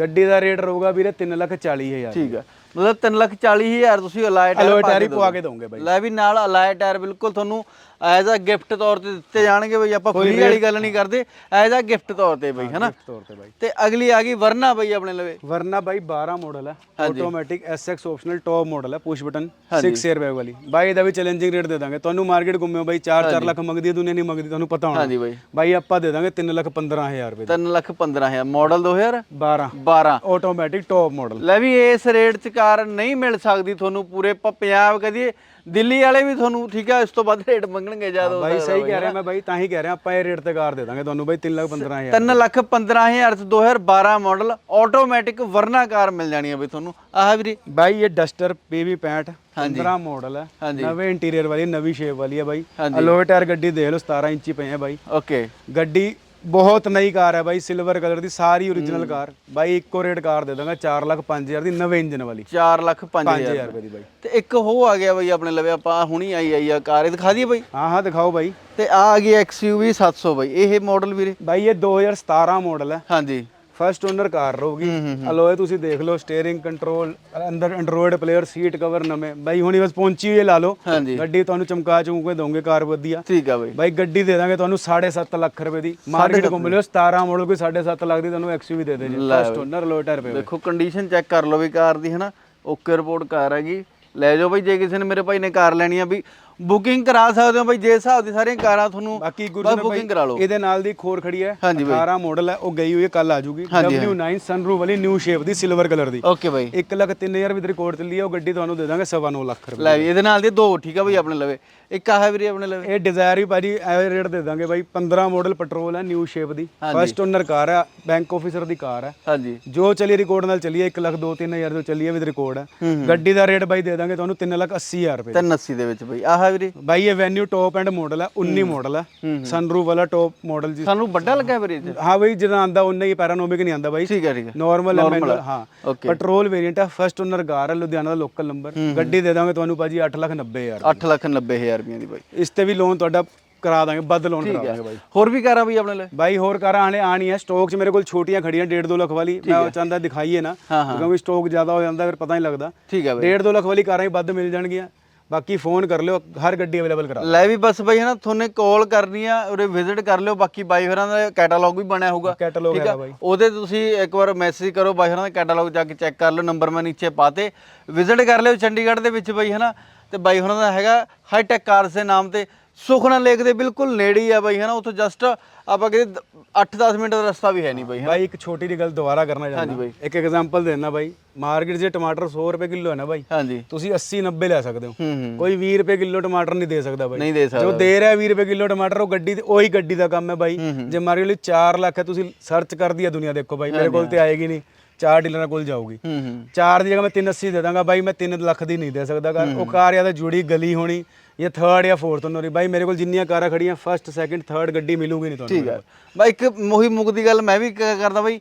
ਗੱਡੀ ਦਾ ਰੇਟ ਰਹੂਗਾ ਵੀਰੇ 340000 ਠੀਕ ਹੈ। ਮਤਲਬ 3 ਲੱਖ 40 ਹਜ਼ਾਰ ਤੁਸੀਂ ਅਲਾਈ ਟਾਇਰ ਪਵਾ ਕੇ ਦਵਾਂਗੇ ਬਾਈ। ਲੈ ਵੀ ਨਾਲ ਅਲਾਈ ਟਾਇਰ ਬਿਲਕੁਲ ਤੁਹਾਨੂੰ ਐਜ਼ ਅ ਗਿਫਟ ਤੌਰ ਤੇ ਦਿੱਤੇ ਜਾਣਗੇ ਬਈ ਆਪਾਂ ਫ੍ਰੀ ਵਾਲੀ ਗੱਲ ਨਹੀਂ ਕਰਦੇ। ਐਜ਼ ਅ ਗਿਫਟ ਤੌਰ ਤੇ ਬਈ ਹਨਾ? ਤੌਰ ਤੇ ਬਾਈ। ਤੇ ਅਗਲੀ ਆ ਗਈ ਵਰਨਾ ਬਈ ਆਪਣੇ ਲਵੇ। ਵਰਨਾ ਬਾਈ 12 ਮਾਡਲ ਹੈ automatic SX optional top model ਹੈ ਪੁਸ਼ ਬਟਨ 6 에ਅਰ ਬੈਗ ਵਾਲੀ। ਬਾਈ ਇਹਦਾ ਵੀ ਚੈਲੰਜਿੰਗ ਰੇਟ ਦੇ ਦਾਂਗੇ। ਤੁਹਾਨੂੰ ਮਾਰਕੀਟ ਘੁੰਮਿਓ ਬਾਈ 4-4 ਲੱਖ ਮੰਗਦੀ ਹੈ ਦੁਨੀਆ ਨਹੀਂ ਮੰਗਦੀ ਤੁਹਾਨੂੰ ਪਤਾ ਹੋਣਾ। ਹਾਂਜੀ ਬਈ। ਬਾਈ ਆਪਾਂ ਦੇ ਦਾਂਗੇ 3 ਲੱਖ 15000 ਰੁਪਏ 3 ਲੱਖ 15 ਹਜ਼ਾਰ। ਮਾਡਲ 2000 12 12 ਆਟੋਮੈਟਿਕ ਟੌਪ ਮਾਡਲ ਲੈ ਵੀ ਇਸ ਰੇਟ 'ਚ ਕਾਰ ਨਹੀਂ ਮਿਲ ਸਕਦੀ ਤੁਹਾਨੂੰ ਪੂਰੇ। ਪੰਜਾਬ ਕਹਦੀਏ ਦਿੱਲੀ ਵਾਲੇ ਵੀ ਤੁਹਾਨੂੰ ਠੀਕ ਆ ਇਸ ਤੋਂ ਵੱਧ ਰੇਟ ਮੰਗਣਗੇ ਜਦੋਂ ਬਾਈ ਸਹੀ ਕਹਿ ਰਿਹਾ ਮੈਂ ਬਾਈ ਤਾਂ ਹੀ ਕਹਿ ਰਿਹਾ ਆਪਾਂ ਇਹ ਰੇਟ ਤੇ ਕਾਰ ਦੇ ਦਾਂਗੇ ਤੁਹਾਨੂੰ ਬਾਈ 3 ਲੱਖ 15000 3 ਲੱਖ 15000 ਚ 2012 ਮਾਡਲ ਆਟੋਮੈਟਿਕ ਵਰਨਾ ਕਾਰ ਮਿਲ ਜਾਣੀ ਹੈ ਬਈ ਤੁਹਾਨੂੰ। ਆਹ ਵੀਰੇ। ਬਾਈ ਇਹ ਡਸਟਰ PV 65 15 ਮਾਡਲ ਹੈ। ਨਵੇਂ ਇੰਟੀਰੀਅਰ ਵਾਲੀ ਨਵੀਂ ਸ਼ੇਪ ਵਾਲੀ ਹੈ ਬਾਈ। ਅਲੋਏ ਟਾਇਰ ਗੱਡੀ ਦੇਖ ਲਓ 17 ਇੰਚੀ ਪਏ ਹੈ ਬਾਈ। ਓਕੇ ਗੱਡੀ ਬਹੁਤ ਨਈ ਕਾਰ ਹੈ ਬਾਈ ਸਿਲਵਰ ਕਲਰ ਦੀ ਸਾਰੀ ਓਰੀਜਨਲ ਕਾਰ। ਬਾਈ ਇੱਕੋ ਰੇਟ ਕਾਰ ਦੇ ਦਾਂਗਾ 4 ਲੱਖ 5000 ਦੀ ਨਵੇਂ ਇੰਜਨ ਵਾਲੀ। 4 ਲੱਖ 5000 5000 ਰੁਪਏ ਦੀ ਬਾਈ। ਤੇ ਇੱਕ ਹੋ ਆ ਗਿਆ ਬਈ ਆਪਣੇ ਲਵੇ ਆਪਾਂ ਹੁਣੀ ਆਈ ਆਈ ਆ ਕਾਰ ਇਹ ਦਿਖਾ ਦਈਏ ਬਈ। ਹਾਂ ਹਾਂ ਦਿਖਾਓ ਬਾਈ। ਤੇ ਆ ਆ ਗਈ XUV 700 ਬਈ ਇਹ ਮਾਡਲ ਵੀਰੇ। ਬਾਈ ਇਹ 2017 ਮਾਡਲ ਹੈ। ਹਾਂਜੀ। ਫਸਟ ਓਨਰ ਕਾਰ ਰਹੂਗੀ। ਅਲੋਏ ਤੁਸੀਂ ਦੇਖ ਲਓ ਸਟੀਅਰਿੰਗ ਕੰਟਰੋਲ ਅੰਦਰ ਐਂਡਰੋਇਡ ਪਲੇਅਰ ਸੀਟ ਕਵਰ ਨਵੇਂ। ਬਾਈ ਹੁਣੀ ਬਸ ਪਹੁੰਚੀ ਹੋਈ ਲਾ ਲਓ। ਗੱਡੀ ਤੁਹਾਨੂੰ ਚਮਕਾ ਚਮਕ ਦੋਗੇ ਕਾਰ ਵਧੀਆ। ਠੀਕ ਆ ਬਈ। ਬਾਈ ਗੱਡੀ ਦੇ ਦਾਂਗੇ ਤੁਹਾਨੂੰ 7.5 ਲੱਖ ਰੁਪਏ ਦੀ। ਮਾਰਕੀਟ ਘੁੰਮ ਲਿਓ 17 ਮਾਡਲ ਕੋਈ 7.5 ਲੱਖ ਦੀ ਤੁਹਾਨੂੰ ਐਕਸਯੂਵੀ ਦੇ ਦੇ ਜੀ ਫਸਟ ਓਨਰ ਲੋਟਰ ਰੁਪਏ ਦੇਖੋ ਕੰਡੀਸ਼ਨ ਚੈੱਕ ਕਰ ਲਓ ਵੀ ਕਾਰ ਦੀ ਹਨਾ। ਓਕੇ ਰਿਪੋਰਟ ਕਾਰ ਹੈਗੀ। ਲੈ ਜਾਓ ਬਈ ਜੇ ਕਿਸੇ ਨੇ ਮੇਰੇ ਭਾਈ ਨੇ ਕਾਰ ਲੈਣੀ ਆ ਵੀ ਬੁਕਿੰਗ ਕਰਾ ਸਕਦੇ ਹੋ ਬਈ ਜੇ ਹਿਸਾਬ ਦੀ ਸਾਰੀਆਂ ਕਾਰਾਂ ਤੁਹਾਨੂੰ ਬਾਕੀ ਗੁਰੂ ਬਸ ਨੇ ਬੁਕਿੰਗ ਕਰਾ ਲਓ। ਇਹਦੇ ਨਾਲ ਦੀ ਖੋਰ ਖੜੀ ਹੈ। ਹਾਂਜੀ ਬਾਈ। 18 ਮਾਡਲ ਹੈ ਉਹ ਗਈ ਹੋਈ ਹੈ ਕੱਲ ਆ ਜੂਗੀ W9 ਸਨਰੂਫ ਵਾਲੀ ਨਿਊ ਸ਼ੇਪ ਦੀ ਸਿਲਵਰ ਕਲਰ ਦੀ। ਓਕੇ ਬਾਈ। 1 ਲੱਖ 3000 ਵੀ ਰਿਕਾਰਡ ਚੱਲੀ ਹੈ ਉਹ ਗੱਡੀ ਤੁਹਾਨੂੰ ਦੇ ਦਾਂਗੇ 9.5 ਲੱਖ ਰੁਪਏ ਲੈ ਵੀ ਇਹਦੇ ਨਾਲ ਦੇ ਦੋ ਠੀਕ ਆ ਬਈ ਆਪਣੇ ਲਵੇ। ਇੱਕ ਆਹ ਵੀਰੇ ਆਪਣੇ ਲਵੇ। ਇਹ ਡਿਜ਼ਾਇਰ ਵੀ ਭਾਜੀ ਐਵਰੇਜ ਰੇਟ ਦੇ ਦਾਂਗੇ ਬਾਈ 15 ਮਾਡਲ ਪੈਟਰੋਲ ਹੈ ਨਿਊ ਸ਼ੇਪ ਦੀ। ਫਸਟ ਓਨਰ ਕਾਰ ਹੈ ਬੈਂਕ ਆਫੀਸਰ ਦੀ ਕਾਰ ਹੈ। ਹਾਂਜੀ। ਜੋ ਚੱਲੀ ਰਿਕਾਰਡ ਨਾਲ ਚੱਲੀ ਹੈ 1 ਲੱਖ 2-3000 ਜੋ ਚੱਲੀ ਹੈ ਵਿਦ ਰਿਕਾਰਡ ਹੈ। ਗੱਡੀ ਦਾ ਰੇਟ ਬਾਈ ਦੇ ਦਾਂਗੇ ਤੁਹਾਨੂੰ 3 ਲੱਖ 80000 ਰੁਪਏ 380 ਦੇ ਵਿੱਚ ਬਈ ਆਹ ਵੀਰੇ? ਬਾਈ ਇਹ ਵੈਨਿਊ ਟੌਪ ਐਂਡ ਮਾਡਲ ਹੈ। 19 ਮਾਡਲ ਹੈ ਸਨਰੂਫ ਵਾਲਾ ਟੌਪ ਮਾਡਲ ਜੀ। ਸਾਨੂੰ ਵੱਡਾ ਲੱਗਾ ਵੀਰੇ? ਹਾਂ ਬਈ ਜਦੋਂ ਆਂਦਾ ਉਨਾ ਹੀ ਪੈਰਾਨੋਮਿਕ ਨਹੀਂ ਆਂਦਾ ਬਾਈ। ਠੀਕ ਹੈ ਠੀਕ ਹੈ ਨਾਰਮਲ ਹੈ ਮੈਨੂਅਲ ਹਾਂ. ਪੈਟਰੋਲ ਵੇਰੀਐਂਟ ਹੈ ਫਸਟ ਓਨਰ ਕਾਰ ਹੈ ਲੁਧਿਆਣਾ ਦਾ ਲੋਕਲ ਨੰਬਰ ਗੱਡੀ ਦੇ ਦਾਂਗੇ ਤੁਹਾਨੂੰ ਭਾਜੀ 8 ਲੱਖ 90000 8 ਲੱਖ 90000 ਰੁਪਏ ਦੀ ਬਾਈ। ਇਸ ਤੇ ਵੀ ਲੋਨ ਤੁਹਾਡਾ ਕਰਾ ਦਾਂਗੇ ਵੱਧ ਲੋਨ ਕਰਾ ਦਾਂਗੇ ਬਾਈ। ਹੋਰ ਵੀ ਕਾਰਾਂ ਬਈ ਆਪਣੇ ਲਈ? ਬਾਈ ਹੋਰ ਕਾਰਾਂ ਆਣੇ ਆਣੀ ਹੈ ਸਟਾਕ 'ਚ ਮੇਰੇ ਕੋਲ ਛੋਟੀਆਂ ਖੜੀਆਂ 1.5 2 ਲੱਖ ਵਾਲੀ। ਮੈਂ ਚਾਹੁੰਦਾ ਦਿਖਾਈਏ ਨਾ। ਹਾਂ, ਹਾਂ। ਕਿਉਂਕਿ ਸਟਾਕ ਜ਼ਿਆਦਾ ਹੋ ਜਾਂਦਾ ਫਿਰ ਪਤਾ ਨਹੀਂ ਲੱਗਦਾ। ਠੀਕ ਹੈ ਬਈ। 1.5 2 ਲੱਖ ਵਾਲੀ ਕਾਰਾਂ ਹੀ ਵੱਧ ਮਿਲ ਜਾਣਗੀਆਂ। ਬਾਕੀ ਫੋਨ ਕਰ ਲਿਓ ਹਰ ਗੱਡੀ ਅਵੇਲੇਬਲ ਕਰਾ ਲੈ ਵੀ ਬਸ ਬਈ ਹਨਾ ਤੁਹਾਨੂੰ ਕਾਲ ਕਰਨੀ ਆ ਉਰੇ ਵਿਜ਼ਿਟ ਕਰ ਲਿਓ ਬਾਕੀ ਬਾਈ ਹੋਰਾਂ ਦਾ ਕੈਟਾਲੌਗ ਵੀ ਬਣਿਆ ਹੋਊਗਾ। ਕੈਟਲੌਗ ਠੀਕ ਹੈ ਆ? ਬਾਈ। ਉਹਦੇ ਤੁਸੀਂ ਇੱਕ ਵਾਰ ਮੈਸੇਜ ਕਰੋ ਬਾਈ ਹੋਰਾਂ ਦਾ ਕੈਟਾਲੌਗ ਜਾ ਕੇ ਚੈੱਕ ਕਰ ਲਿਓ ਨੰਬਰ ਮੈਂ ਨੀਚੇ ਪਾਤੇ। ਵਿਜ਼ਿਟ ਕਰ ਲਿਓ ਚੰਡੀਗੜ੍ਹ ਦੇ ਵਿੱਚ ਬਾਈ ਹਨਾ ਤੇ ਬਾਈ ਹੋਰਾਂ ਦਾ ਹੈਗਾ ਹਾਈਟੈਕ ਕਾਰਸ ਦੇ ਨਾਮ ਤੇ। ਸੁਖਨਾ ਲੇਕ ਦੇ ਬਿਲਕੁਲ ਨੇੜੇ ਹੀ ਆ ਬਾਈ ਹਨਾ? ਉੱਥੋਂ ਜਸਟ ਆਪਾਂ ਕਹਿੰਦੇ 8-10 ਮਿੰਟ ਦਾ ਰਸਤਾ ਵੀ ਹੈ ਨਹੀਂ ਬਾਈ ਹਨਾ? ਬਾਈ ਇੱਕ ਛੋਟੀ ਜਿਹੀ ਗੱਲ ਦੁਬਾਰਾ ਕਰਨਾ ਚਾਹੁੰਦਾ। ਬਾਈ। ਇੱਕ ਐਗਜ਼ਾਮਪਲ ਦੇਣਾ ਬਾਈ ਮਾਰਕੀਟ 'ਚ ਟਮਾਟਰ 100 ਰੁਪਏ ਕਿਲੋ ਹੈ ਨਾ ਬਾਈ? ਹਾਂਜੀ। ਤੁਸੀਂ 80 90 ਲੈ ਸਕਦੇ ਹੋ। ਹੂੰ ਹੂੰ। ਕੋਈ 20 ਰੁਪਏ ਕਿਲੋ ਟਮਾਟਰ ਨਹੀਂ ਦੇ ਸਕਦਾ ਬਾਈ। ਨਹੀਂ ਦੇ ਸਕਦਾ ਜੋ ਦੇ ਰਿਹਾ 20 ਰੁਪਏ ਕਿਲੋ ਟਮਾਟਰ ਉਹ ਗੱਡੀ ਤੇ ਉਹੀ ਗੱਡੀ ਦਾ ਕੰਮ ਹੈ ਬਾਈ। ਜੇ ਮਾਰਕੀਟ ਲਈ 4 ਲੱਖ ਹੈ ਤੁਸੀਂ ਸਰਚ ਕਰਦੀ ਹੈ ਦੁਨੀਆ ਦੇਖੋ ਬਾਈ। ਮੇਰੇ ਕੋਲ ਤੇ ਆਏਗੀ ਨਹੀਂ। ਚਾਰ ਡੀਲਰਾਂ ਕੋਲ ਜਾਊਗੀ। ਹੂੰ ਹੂੰ। ਚਾਰ ਦੀ ਜਗ੍ਹਾ ਮੈਂ 380 ਦੇ ਦਾਂਗਾ ਬਾਈ ਮੈਂ 3 ਲੱਖ ਦੀ ਨਹੀਂ ਦੇ ਸਕਦਾ ਕਾਰ ਉਹ ਕਾਰ ਜਾਂ ਤਾਂ ਜੁੜੀ ਗਲੀ ਹੋਣੀ ਜਾਂ ਥਰਡ ਜਾਂ ਫੋਰਥ ਹੋਣੀ ਬਾਈ ਮੇਰੇ ਕੋਲ ਜਿੰਨੀਆਂ ਕਾਰਾਂ ਖੜੀਆਂ ਫਸਟ ਸੈਕਿੰਡ ਥਰਡ ਗੱਡੀ ਮਿਲੂਗੀ ਨਹੀਂ ਤੁਹਾਨੂੰ। ਠੀਕ ਹੈ ਬਾਈ ਇੱਕ ਮੋਹੀ ਮੁਕ ਦੀ ਗੱਲ ਮੈਂ ਵੀ ਕ- ਕਰਦਾ ਬਾਈ।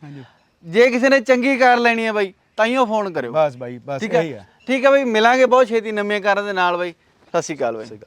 ਜੇ ਕਿਸੇ ਨੇ ਚੰਗੀ ਕਾਰ ਲੈਣੀ ਹੈ ਬਾਈ ਤਾਈਓ ਫੋਨ ਕਰਿਓ। ਬਸ ਬਾਈ ਬਸ ਠੀਕ ਇਹੀ ਹੈ ਹੈ ਠੀਕ ਹੈ ਬਾਈ ਮਿਲਾਂਗੇ ਬਹੁਤ ਛੇਤੀ ਨਵੀਆਂ ਕਾਰਾਂ ਦੇ ਨਾਲ ਬਾਈ। ਸਤਿ ਸ਼੍ਰੀ ਅਕਾਲ ਬਾਈ।